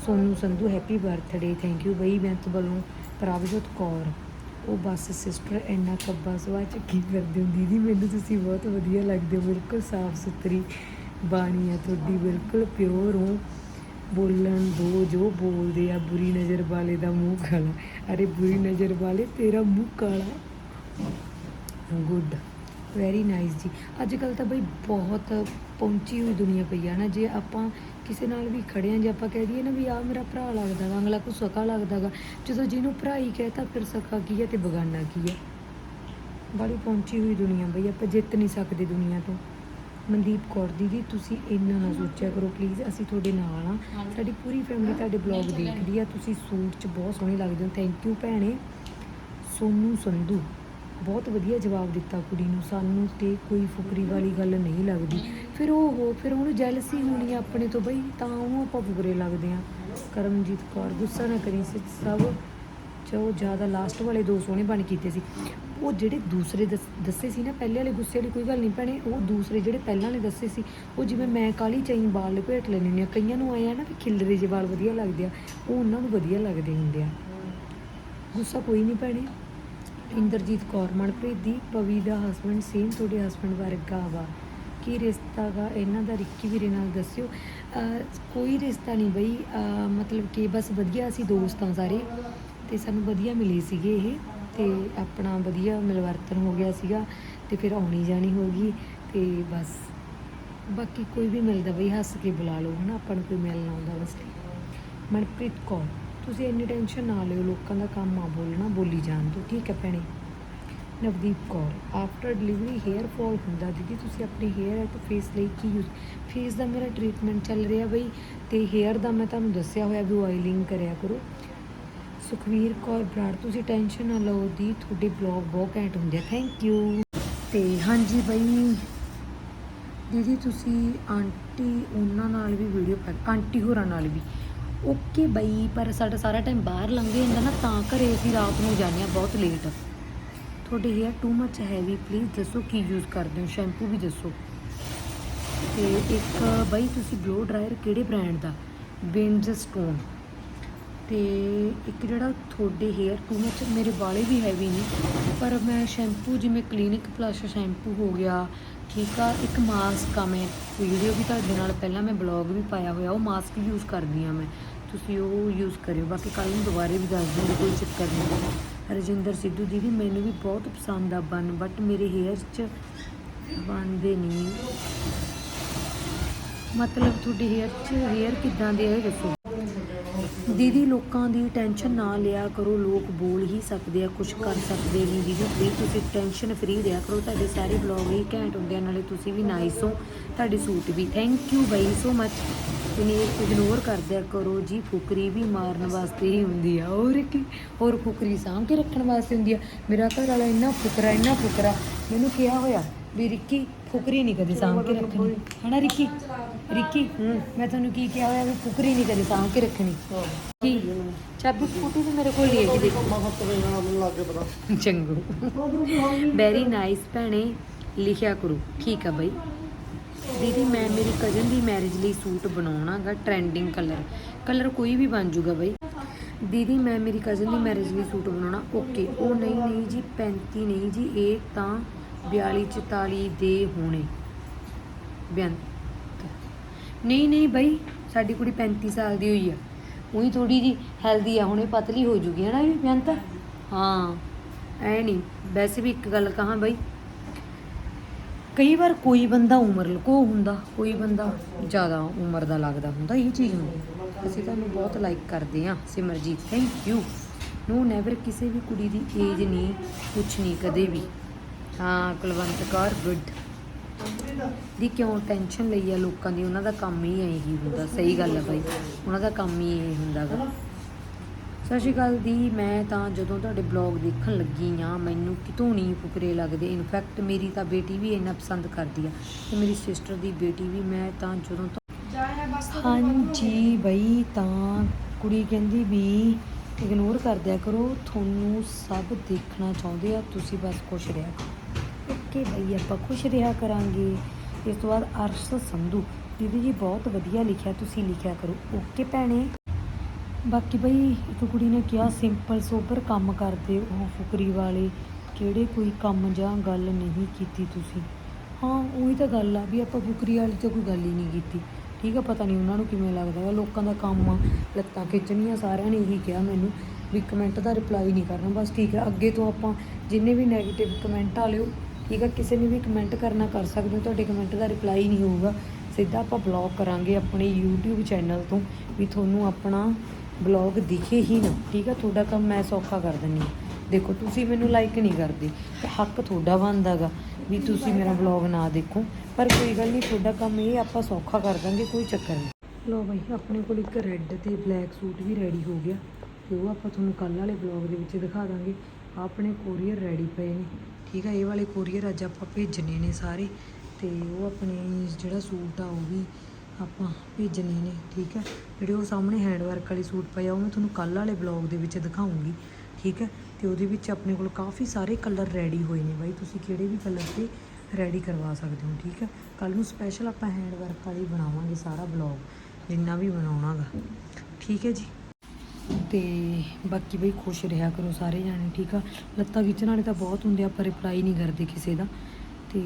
Sonu, Sandhu happy birthday thank you ਬਾਈ। ਮੈਂ ਤੋਂ ਵੱਲੋਂ ਪ੍ਰਭਜੋਤ ਕੌਰ। ਉਹ ਬਸ ਸਿਸਟਰ ਇੰਨਾ ਕੱਬਾ ਸੁਭਾਅ ਚ ਕੀ ਕਰਦੇ ਹੋ? ਦੀਦੀ, ਮੈਨੂੰ ਤੁਸੀਂ ਬਹੁਤ ਵਧੀਆ ਲੱਗਦੇ ਹੋ। ਬਿਲਕੁਲ ਸਾਫ਼ ਸੁਥਰੀ ਬਾਣੀ ਆ ਤੁਹਾਡੀ, ਬਿਲਕੁਲ ਪਿਓਰ ਹੋ। ਬੋਲਣ ਦੋ, ਜੋ ਬੋਲਦੇ ਆ, ਬੁਰੀ ਨਜ਼ਰ ਵਾਲੇ ਦਾ ਮੂੰਹ ਕਾਲਾ। ਅਰੇ ਬੁਰੀ ਨਜ਼ਰ ਵਾਲੇ, ਤੇਰਾ ਮੂੰਹ ਕਾਲਾ। ਗੁੱਡ। ਵੈਰੀ ਨਾਈਸ ਜੀ। ਅੱਜ ਕੱਲ ਤਾਂ ਬਈ ਬਹੁਤ ਪਹੁੰਚੀ ਹੋਈ ਦੁਨੀਆ ਪਈ ਆ ਨਾ, ਜੇ ਆਪਾਂ ਕਿਸੇ ਨਾਲ ਵੀ ਖੜੇ ਆ, ਜੇ ਆਪਾਂ ਕਹਿ ਦਈਏ ਨਾ ਵੀ ਆ ਮੇਰਾ ਭਰਾ ਲੱਗਦਾ ਵਾ, ਅਗਲਾ ਕੋ ਸਕਾ ਲੱਗਦਾ ਲੱਗਦਾਗਾ ਜਦੋਂ ਜਿਹਨੂੰ ਭਰਾ ਹੀ ਕਹਤਾ ਫਿਰ ਸਕਾ ਕੀ ਹੈ ਤੇ ਬਗਾਨਾ ਕੀ ਹੈ? ਬੜੀ ਪਹੁੰਚੀ ਹੋਈ ਦੁਨੀਆ ਬਈ, ਆਪਾਂ ਜਿੱਤ ਨਹੀਂ ਸਕਦੇ ਦੁਨੀਆ ਤੋਂ। ਮਨਦੀਪ ਕੌਰ ਦੀਦੀ, ਤੁਸੀਂ ਇੰਨਾ ਨਾ ਸੋਚਿਆ ਕਰੋ ਪਲੀਜ਼ ਅਸੀਂ ਤੁਹਾਡੇ ਨਾਲ ਆ। ਸਾਡੀ ਪੂਰੀ ਫੈਮਿਲੀ ਤੁਹਾਡੇ ਬਲੌਗ ਦੇਖਦੀ ਆ, ਤੁਸੀਂ ਸੂਟ 'ਚ ਬਹੁਤ ਸੋਹਣੇ ਲੱਗਦੇ ਹੋ। ਥੈਂਕ ਯੂ ਭੈਣੇ। ਸੋਨੂ ਸੰਧੂ। ਬਹੁਤ ਵਧੀਆ ਜਵਾਬ ਦਿੱਤਾ ਕੁੜੀ ਨੂੰ, ਸਾਨੂੰ ਤੇ ਕੋਈ ਫੁਕਰੀ ਵਾਲੀ ਗੱਲ ਨਹੀਂ ਲੱਗਦੀ। ਫਿਰ ਉਹ ਹੋ ਫਿਰ ਉਹਨੂੰ ਜੈਲਸੀ ਹੋਣੀ ਆਪਣੇ ਤੋਂ ਬਈ, ਤਾਂ ਉਹ ਆਪਾਂ ਫੁਕਰੇ ਲੱਗਦੇ ਆ। ਕਰਮਜੀਤ ਕੌਰ, ਗੁੱਸਾ ਨਾ ਕਰੀ ਸ- ਸਭ ਜੋ ਜ਼ਿਆਦਾ ਲਾਸਟ ਵਾਲੇ ਦੋ ਸੋਹਣੇ ਬਣ ਕੀਤੇ ਸੀ। ਉਹ ਜਿਹੜੇ ਦੂਸਰੇ ਦੱਸ- ਦੱਸੇ ਸੀ ਨਾ, ਪਹਿਲੇ ਵਾਲੇ ਗੁੱਸੇ ਵਾਲੀ ਕੋਈ ਗੱਲ ਨਹੀਂ ਭੈਣੇ, ਉਹ ਦੂਸਰੇ ਜਿਹੜੇ ਪਹਿਲਾਂ ਵਾਲੇ ਦੱਸੇ ਸੀ, ਉਹ ਜਿਵੇਂ ਮੈਂ ਕਾਲੀ ਚਾਈ ਵਾਲ ਲਪੇਟ ਲੈਂਦੀ ਹੁੰਦੀ ਆ। ਕਈਆਂ ਨੂੰ ਆਇਆ ਨਾ ਵੀ ਖਿਲਰੇ ਜਿਹੇ ਵਾਲ ਵਧੀਆ ਲੱਗਦੇ ਆ, ਉਹ ਉਹਨਾਂ ਨੂੰ ਵਧੀਆ ਲੱਗਦੇ ਹੁੰਦੇ ਆ। ਗੁੱਸਾ ਕੋਈ ਨਹੀਂ ਭੈਣੇ। ਇੰਦਰਜੀਤ ਕੌਰ, ਮਨਪ੍ਰੀਤ ਦੀ ਪਵੀ ਦਾ ਹਸਬੰਡ ਸੇਮ ਤੁਹਾਡੇ ਹਸਬੰਡ ਵਰਗਾ ਵਾ ਕੀ ਰਿਸ਼ਤਾ ਗਾ? ਇਹਨਾਂ ਦਾ ਰਿੱਕੀ ਵੀਰੇ ਨਾਲ ਦੱਸਿਓ। ਕੋਈ ਰਿਸ਼ਤਾ ਨਹੀਂ ਬਈ। ਮਤਲਬ ਕਿ ਬਸ ਵਧੀਆ ਅਸੀਂ ਦੋਸਤ ਹਾਂ ਸਾਰੇ ਤੇ ਸਾਨੂੰ ਵਧੀਆ ਮਿਲੇ ਸੀਗੇ ਇਹ ਤੇ ਆਪਣਾ ਵਧੀਆ ਮਿਲਵਰਤਨ ਹੋ ਗਿਆ ਸੀਗਾ ਤੇ ਫਿਰ ਆਉਣੀ ਜਾਣੀ ਹੋ ਗਈ ਤੇ ਬਸ। ਬਾਕੀ ਕੋਈ ਵੀ ਮਿਲਦਾ ਬਈ, ਹੱਸ ਕੇ ਬੁਲਾ ਲਓ, ਹਨਾ, ਆਪਾਂ ਨੂੰ ਕੋਈ ਮਿਲਣਾ ਆਉਂਦਾ ਬਸ। ਮਨਪ੍ਰੀਤ ਕੌਰ। ਤੁਸੀਂ ਇੰਨੀ ਟੈਨਸ਼ਨ ਨਾ ਲਿਓ, ਲੋਕਾਂ ਦਾ ਕੰਮ ਆ ਬੋਲਣਾ, ਬੋਲੀ ਜਾਣ ਦਿਓ। ਠੀਕ ਹੈ ਭੈਣੇ? Navdeep Kaur after delivery hair fall ਹੁੰਦਾ, ਦੀਦੀ ਤੁਸੀਂ ਆਪਣੇ ਹੇਅਰ ਅਤੇ ਫੇਸ ਲਈ ਕੀ ਯੂਜ਼ ਫੇਸ ਦਾ ਮੇਰਾ ਟ੍ਰੀਟਮੈਂਟ ਚੱਲ ਰਿਹਾ ਬਈ, ਤੇ ਹੇਅਰ ਦਾ ਮੈਂ ਤੁਹਾਨੂੰ ਦੱਸਿਆ ਹੋਇਆ ਵੀ ਆਇਲਿੰਗ ਕਰਿਆ ਕਰੋ। ਸੁਖਵੀਰ ਕੌਰ ਬਰਾੜ, ਤੁਸੀਂ ਟੈਨਸ਼ਨ ਨਾ ਲਓ ਦੀ ਤੁਹਾਡੇ ਬਲੌਗ ਬਹੁਤ ਘੈਂਟ ਹੁੰਦੇ ਆ। ਥੈਂਕ ਯੂ ਤੇ ਹਾਂਜੀ ਬਈ, ਦੀਦੀ ਤੁਸੀਂ ਆਂਟੀ, ਉਹਨਾਂ ਨਾਲ ਵੀ ਵੀਡੀਓ ਪਾ ਆਂਟੀ ਹੋਰਾਂ ਨਾਲ ਵੀ। ਓਕੇ ਬਈ, ਪਰ ਸਾਡਾ ਸਾਰਾ ਟਾਈਮ ਬਾਹਰ ਲੰਘੇ ਹੁੰਦਾ ਨਾ, ਤਾਂ ਘਰੇ ਅਸੀਂ ਰਾਤ ਨੂੰ ਜਾਂਦੇ ਹਾਂ, ਬਹੁਤ ਲੇਟ ਤੁਹਾਡੇ hair too much heavy please ਦੱਸੋ ਕੀ ਯੂਜ਼ ਕਰਦੇ ਹੋ? ਸ਼ੈਂਪੂ ਵੀ ਦੱਸੋ। ਤੇ ਇੱਕ, ਬਈ ਤੁਸੀਂ ਬਲੋ ਡਰਾਇਰ ਕਿਹੜੇ ਬ੍ਰਾਂਡ ਦਾ? ਵਿੰਡਸ ਸਟੋਨ ਤੇ ਇੱਕ ਜਿਹੜਾ ਤੁਹਾਡੇ ਹੇਅਰ ਟੂ ਮੱਚ ਮੇਰੇ ਵਾਲੇ ਵੀ ਹੈਵੀ ਨੇ, ਪਰ ਮੈਂ ਸ਼ੈਂਪੂ ਜਿਵੇਂ ਕਲੀਨਿਕ ਪਲੱਸ ਸ਼ੈਂਪੂ ਹੋ ਗਿਆ ਠੀਕ ਆ, ਇੱਕ ਮਾਸਕ ਆ ਮੈਂ ਵੀਡੀਓ ਵੀ ਤੁਹਾਡੇ ਨਾਲ ਪਹਿਲਾਂ ਮੈਂ ਬਲੌਗ ਵੀ ਪਾਇਆ ਹੋਇਆ, ਉਹ ਮਾਸਕ ਯੂਜ਼ ਕਰਦੀ ਆ ਮੈਂ। ਤੁਸੀਂ ਉਹ ਯੂਜ਼ ਕਰਿਓ, ਬਾਕੀ ਕੱਲ ਨੂੰ ਦੁਬਾਰੇ ਵੀ ਦੱਸ ਦੂੰਗੀ ਕੋਈ ਚੱਕਰ ਨਹੀਂ। ਰਜਿੰਦਰ ਸਿੱਧੂ ਦੀਦੀ ਮੈਨੂੰ ਵੀ ਬਹੁਤ ਪਸੰਦ ਆ ਬਨ ਬਟ ਮੇਰੇ ਹੇਅਰ 'ਚ ਬਣਦੇ ਨਹੀਂ। ਮਤਲਬ ਤੁਹਾਡੇ ਹੇਅਰ 'ਚ ਹੇਅਰ ਕਿੱਦਾਂ ਦੇ ਆ, ਇਹ ਦੱਸੋ। ਦੀਦੀ, ਲੋਕਾਂ ਦੀ ਟੈਨਸ਼ਨ ਨਾ ਲਿਆ ਕਰੋ। ਲੋਕ ਬੋਲ ਹੀ ਸਕਦੇ ਆ ਕੁਝ ਕਰ ਸਕਦੇ ਨਹੀਂ ਦੀਦੀ। ਪਲੀਜ਼ ਤੁਸੀਂ ਟੈਨਸ਼ਨ ਫ੍ਰੀ ਰਿਹਾ ਕਰੋ। ਤੁਹਾਡੇ ਸਾਰੇ ਬਲੌਗ ਹੀ ਘੈਂਟ ਹੁੰਦੇ ਆ, ਨਾਲੇ ਤੁਸੀਂ ਵੀ ਨਾਈਸ ਹੋ। ਤੁਹਾਡੇ ਸੂਟ ਵੀ। ਥੈਂਕ ਯੂ ਬਾਈ ਸੋ ਮਚ ਇਨੇ ਇਗਨੋਰ ਕਰਦਿਆ ਕਰੋ ਜੀ। ਫੁਕਰੀ ਵੀ ਮਾਰਨ ਵਾਸਤੇ ਹੀ ਹੁੰਦੀ ਆ। ਹੋਰ ਕੀ ਹੋਰ ਫੁਕਰੀ ਸਾਂਭ ਕੇ ਰੱਖਣ ਵਾਸਤੇ ਹੁੰਦੀ ਆ। ਮੇਰਾ ਘਰ ਵਾਲਾ ਇੰਨਾ ਫੁਕਰਾ ਇੰਨਾ ਫੁਕਰਾ। ਮੈਨੂੰ ਕਿਹਾ ਹੋਇਆ ਵੀ ਰਿੱਕੀ ਫੁਕਰੀ ਨਹੀਂ ਕਦੇ ਸਾਂਭ ਕੇ ਰੱਖਣੀ। ਹਨਾ ਰਿੱਕੀ? ਰਿੱਕੀ ਮੈਂ ਤੁਹਾਨੂੰ ਕੀ ਕਿਹਾ ਹੋਇਆ ਵੀ ਫੁਕਰੀ ਨਹੀਂ ਕਦੇ ਸਾਂਭ ਕੇ ਰੱਖਣੀ। ਕੀ? ਚਾਬੀ ਸਕੂਟੀ ਤੇ ਮੇਰੇ ਕੋਲ ਹੀ ਹੈਗੀ ਦੇਖੋ। ਚੰਗੂ। ਵੈਰੀ ਨਾਈਸ ਭੈਣੇ ਲਿਖਿਆ ਕਰੋ। ਠੀਕ ਆ ਬਾਈ। ਦੀਦੀ ਮੈਂ ਮੇਰੀ ਕਜ਼ਨ ਦੀ ਮੈਰਿਜ ਲਈ ਸੂਟ ਬਣਾਉਣਾਗਾ ਟ੍ਰੈਂਡਿੰਗ ਕਲਰ ਕਲਰ ਕੋਈ ਵੀ ਬਣ ਜੂਗਾ ਬਾਈ। ਦੀਦੀ ਮੈਂ ਮੇਰੀ ਕਜ਼ਨ ਦੀ ਮੈਰਿਜ ਲਈ ਸੂਟ ਬਣਾਉਣਾ। ਓਕੇ ਉਹ ਨਹੀਂ ਨਹੀਂ ਜੀ 35 ਨਹੀਂ ਜੀ ਇਹ ਤਾਂ 42 44 ਦੇ ਹੋਣੇ। ਬੇਅੰਤ। ਨਹੀਂ ਨਹੀਂ ਬਈ, ਸਾਡੀ ਕੁੜੀ 35 ਸਾਲ ਦੀ ਹੋਈ ਆ। ਉਹੀ ਥੋੜੀ ਜੀ ਹੈਲਦੀ ਆ, ਹੁਣੇ ਪਤਲੀ ਹੋ ਜੂਗੀ, ਹੈ ਨਾ ਵੀ ਬੇਅੰਤ? ਹਾਂ, ਐ ਨਹੀਂ, ਵੈਸੇ ਵੀ ਇੱਕ ਗੱਲ ਕਹਾਂ ਬਈ, ਕਈ ਵਾਰ ਕੋਈ ਬੰਦਾ ਉਮਰ ਲਕੋ ਹੁੰਦਾ, ਕੋਈ ਬੰਦਾ ਜ਼ਿਆਦਾ ਉਮਰ ਦਾ ਲੱਗਦਾ ਹੁੰਦਾ, ਇਹ ਚੀਜ਼ ਹੁੰਦੀ ਅਸੀਂ ਤੁਹਾਨੂੰ ਬਹੁਤ ਲਾਈਕ ਕਰਦੇ ਹਾਂ, Simarjeet thank you no never ਕਿਸੇ ਵੀ ਕੁੜੀ ਦੀ ਏਜ ਨਹੀਂ, ਕੁਛ ਨਹੀਂ, ਕਦੇ ਵੀ। ਹਾਂ, ਕੁਲਵੰਤ ਕੌਰ, ਗੁੱਡ। ਦੀ ਕਿਉਂ ਟੈਨਸ਼ਨ ਲਈ ਆ ਲੋਕਾਂ ਦੀ? ਉਹਨਾਂ ਦਾ ਕੰਮ ਹੀ ਇਹੀ ਹੁੰਦਾ, ਸਹੀ ਗੱਲ ਹੈ ਬਾਈ। ਉਹਨਾਂ ਦਾ ਕੰਮ ਹੀ ਇਹ ਹੁੰਦਾ ਗਾ। ਸਤਿ ਸ਼੍ਰੀ ਅਕਾਲ ਦੀ, ਮੈਂ ਤਾਂ ਜਦੋਂ ਤੁਹਾਡੇ ਬਲੌਗ ਦੇਖਣ ਲੱਗੀ ਆ ਮੈਨੂੰ ਕਿਤੋਂ ਨਹੀਂ ਫੁਕਰੇ ਲੱਗਦੇ। ਇਨਫੈਕਟ ਮੇਰੀ ਤਾਂ ਬੇਟੀ ਵੀ ਇੰਨਾ ਪਸੰਦ ਕਰਦੀ ਆ ਤੇ ਮੇਰੀ ਸਿਸਟਰ ਦੀ ਬੇਟੀ ਵੀ, ਮੈਂ ਤਾਂ ਜਦੋਂ ਹਾਂਜੀ ਬਈ, ਤਾਂ ਕੁੜੀ ਕਹਿੰਦੀ ਵੀ ਇਗਨੋਰ ਕਰ ਦਿਆ ਕਰੋ, ਤੁਹਾਨੂੰ ਸਭ ਦੇਖਣਾ ਚਾਹੁੰਦੇ ਆ, ਤੁਸੀਂ ਬਸ ਖੁਸ਼ ਰਿਹਾ ਕਰੋ ਓਕੇ ਬਈ ਆਪਾਂ ਖੁਸ਼ ਰਿਹਾ ਕਰਾਂਗੇ। ਇਸ ਤੋਂ ਬਾਅਦ ਅਰਸ਼ ਸੰਧੂ, ਦੀਦੀ ਜੀ ਬਹੁਤ ਵਧੀਆ ਲਿਖਿਆ, ਤੁਸੀਂ ਲਿਖਿਆ ਕਰੋ। ਓਕੇ ਭੈਣੇ। ਬਾਕੀ ਬਈ ਇੱਕ ਕੁੜੀ ਨੇ ਕਿਹਾ ਸਿੰਪਲ ਸੋਬਰ ਕੰਮ ਕਰਦੇ ਉਹ ਫੁਕਰੀ ਵਾਲੇ। ਕਿਹੜੇ ਕੋਈ ਕੰਮ ਜਾਂ ਗੱਲ ਨਹੀਂ ਕੀਤੀ ਤੁਸੀਂ। ਹਾਂ, ਉਹੀ ਤਾਂ ਗੱਲ ਆ ਵੀ ਆਪਾਂ ਫੁਕਰੀ ਵਾਲੀ ਤਾਂ ਕੋਈ ਗੱਲ ਹੀ ਨਹੀਂ ਕੀਤੀ। ਠੀਕ ਆ, ਪਤਾ ਨਹੀਂ ਉਹਨਾਂ ਨੂੰ ਕਿਵੇਂ ਲੱਗਦਾ ਵਾ ਲੋਕਾਂ ਦਾ ਕੰਮ ਆ, ਲੱਤਾਂ ਖਿੱਚਣੀਆਂ, ਸਾਰਿਆਂ ਨੇ ਇਹੀ ਕਿਹਾ ਮੈਨੂੰ ਵੀ ਕਮੈਂਟ ਦਾ ਰਿਪਲਾਈ ਨਹੀਂ ਕਰਨਾ। ਬਸ ਠੀਕ ਹੈ ਅੱਗੇ ਤੋਂ ਆਪਾਂ ਜਿੰਨੇ ਵੀ 네ਗੇਟਿਵ ਕਮੈਂਟ ਆ ਲਿਓ ਠੀਕ ਆ, ਕਿਸੇ ਨੇ ਵੀ ਕਮੈਂਟ ਕਰਨਾ ਕਰ ਸਕਦੇ ਹੋ, ਤੁਹਾਡੇ ਕਮੈਂਟ ਦਾ ਰਿਪਲਾਈ ਨਹੀਂ ਹੋਊਗਾ। ਸਿੱਧਾ ਆਪਾਂ ਬਲੌਗ ਕਰਾਂਗੇ ਆਪਣੇ YouTube ਚੈਨਲ ਤੋਂ ਵੀ ਤੁਹਾਨੂੰ ਆਪਣਾ ਬਲੌਗ ਦਿਖੇ ਹੀ ਨਾ। ਠੀਕ ਆ, ਤੁਹਾਡਾ ਕੰਮ ਮੈਂ ਸੌਖਾ ਕਰ ਦਿੰਨੀ ਹਾਂ। ਦੇਖੋ, ਤੁਸੀਂ ਮੈਨੂੰ ਲਾਈਕ ਨਹੀਂ ਕਰਦੇ। ਤੇ ਹੱਕ ਤੁਹਾਡਾ ਬਣਦਾਗਾ ਵੀ ਤੁਸੀਂ ਮੇਰਾ ਵਲੌਗ ਨਾ ਦੇਖੋ। ਪਰ ਕੋਈ ਗੱਲ ਨਹੀਂ, ਤੁਹਾਡਾ ਕੰਮ ਇਹ ਆਪਾਂ ਸੌਖਾ ਕਰ ਦਾਂਗੇ, ਕੋਈ ਚੱਕਰ ਨਹੀਂ। ਲੋ ਬਾਈ, ਆਪਣੇ ਕੋਲ ਇੱਕ ਰੈੱਡ ਤੇ ਬਲੈਕ ਸੂਟ ਵੀ ਰੈਡੀ ਹੋ ਗਿਆ। ਤੇ ਉਹ ਆਪਾਂ ਤੁਹਾਨੂੰ ਕੱਲ ਵਾਲੇ ਵਲੌਗ ਦੇ ਵਿੱਚ ਦਿਖਾ ਦਾਂਗੇ। ਆਪਣੇ ਕੋਰੀਅਰ ਰੈਡੀ ਪਏ ਨੇ। ਠੀਕ ਆ, ਇਹ ਵਾਲੇ ਕੋਰੀਅਰ ਅੱਜ ਆਪਾਂ ਭੇਜਣੇ ਨੇ ਸਾਰੇ ਤੇ ਉਹ ਆਪਣੇ ਜਿਹੜਾ ਸੂਟ ਆ, ਉਹ ਵੀ ਆਪਾਂ ਭੇਜਣੇ ਨੇ, ਠੀਕ ਹੈ ਜਿਹੜੇ ਉਹ ਸਾਹਮਣੇ ਹੈਂਡ ਵਰਕ ਵਾਲੇ ਸੂਟ ਪਏ ਆ, ਉਹ ਮੈਂ ਤੁਹਾਨੂੰ ਕੱਲ ਵਾਲੇ ਵਲੌਗ ਦੇ ਵਿੱਚ ਦਿਖਾਉਂਗੀ, ਠੀਕ ਹੈ ਤੇ ਉਹਦੇ ਵਿੱਚ ਆਪਣੇ ਕੋਲ ਕਾਫੀ ਸਾਰੇ ਕਲਰ ਰੈਡੀ ਹੋਏ ਨੇ ਬਾਈ, ਤੁਸੀਂ ਕਿਹੜੇ ਵੀ ਕਲਰ ਤੇ ਰੈਡੀ ਕਰਵਾ ਸਕਦੇ ਹੋ, ਠੀਕ ਹੈ ਕੱਲ ਨੂੰ ਸਪੈਸ਼ਲ ਆਪਾਂ ਹੈਂਡ ਵਰਕ ਵਾਲੀ ਬਣਾਵਾਂਗੇ ਸਾਰਾ ਵਲੌਗ ਜਿੰਨਾ ਵੀ ਬਣਾਉਣਾਗਾ ਠੀਕ ਹੈ ਜੀ। ਤੇ ਬਾਕੀ ਬਈ ਖੁਸ਼ ਰਿਹਾ ਕਰੋ ਸਾਰੇ ਜਾਣੇ, ਠੀਕ ਆ? ਲੱਤਾਂ ਖਿੱਚਣ ਵਾਲੇ ਤਾਂ ਬਹੁਤ ਹੁੰਦੇ ਆ, ਪਰ ਰਿਪਲਾਈ ਨਹੀਂ ਕਰਦੇ ਕਿਸੇ ਦਾ। ਤੇ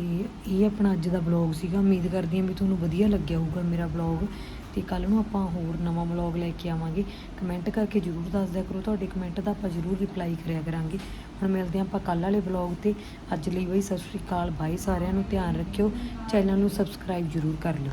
ਇਹ ਆਪਣਾ ਅੱਜ ਦਾ ਵਲੌਗ ਸੀਗਾ। ਉਮੀਦ ਕਰਦੀ ਹਾਂ ਵੀ ਤੁਹਾਨੂੰ ਵਧੀਆ ਲੱਗਿਆ ਹੋਊਗਾ ਮੇਰਾ ਵਲੌਗ ਤੇ ਕੱਲ ਨੂੰ ਆਪਾਂ ਹੋਰ ਨਵਾਂ ਵਲੌਗ ਲੈ ਕੇ ਆਵਾਂਗੇ। ਕਮੈਂਟ ਕਰਕੇ ਜਰੂਰ ਦੱਸ ਦਿਆ ਕਰੋ। ਤੁਹਾਡੇ ਕਮੈਂਟ ਦਾ ਆਪਾਂ ਜਰੂਰ ਰਿਪਲਾਈ ਕਰਿਆ ਕਰਾਂਗੇ। ਹੁਣ ਮਿਲਦੇ ਹਾਂ ਆਪਾਂ ਕੱਲ ਵਾਲੇ ਵਲੌਗ ਤੇ। ਅੱਜ ਲਈ ਬਈ ਸਤਿ ਸ਼੍ਰੀ ਅਕਾਲ। ਬਾਈ ਸਾਰਿਆਂ ਨੂੰ। ਧਿਆਨ ਰੱਖਿਓ। ਚੈਨਲ ਨੂੰ ਸਬਸਕ੍ਰਾਈਬ ਜਰੂਰ ਕਰ ਲਿਓ।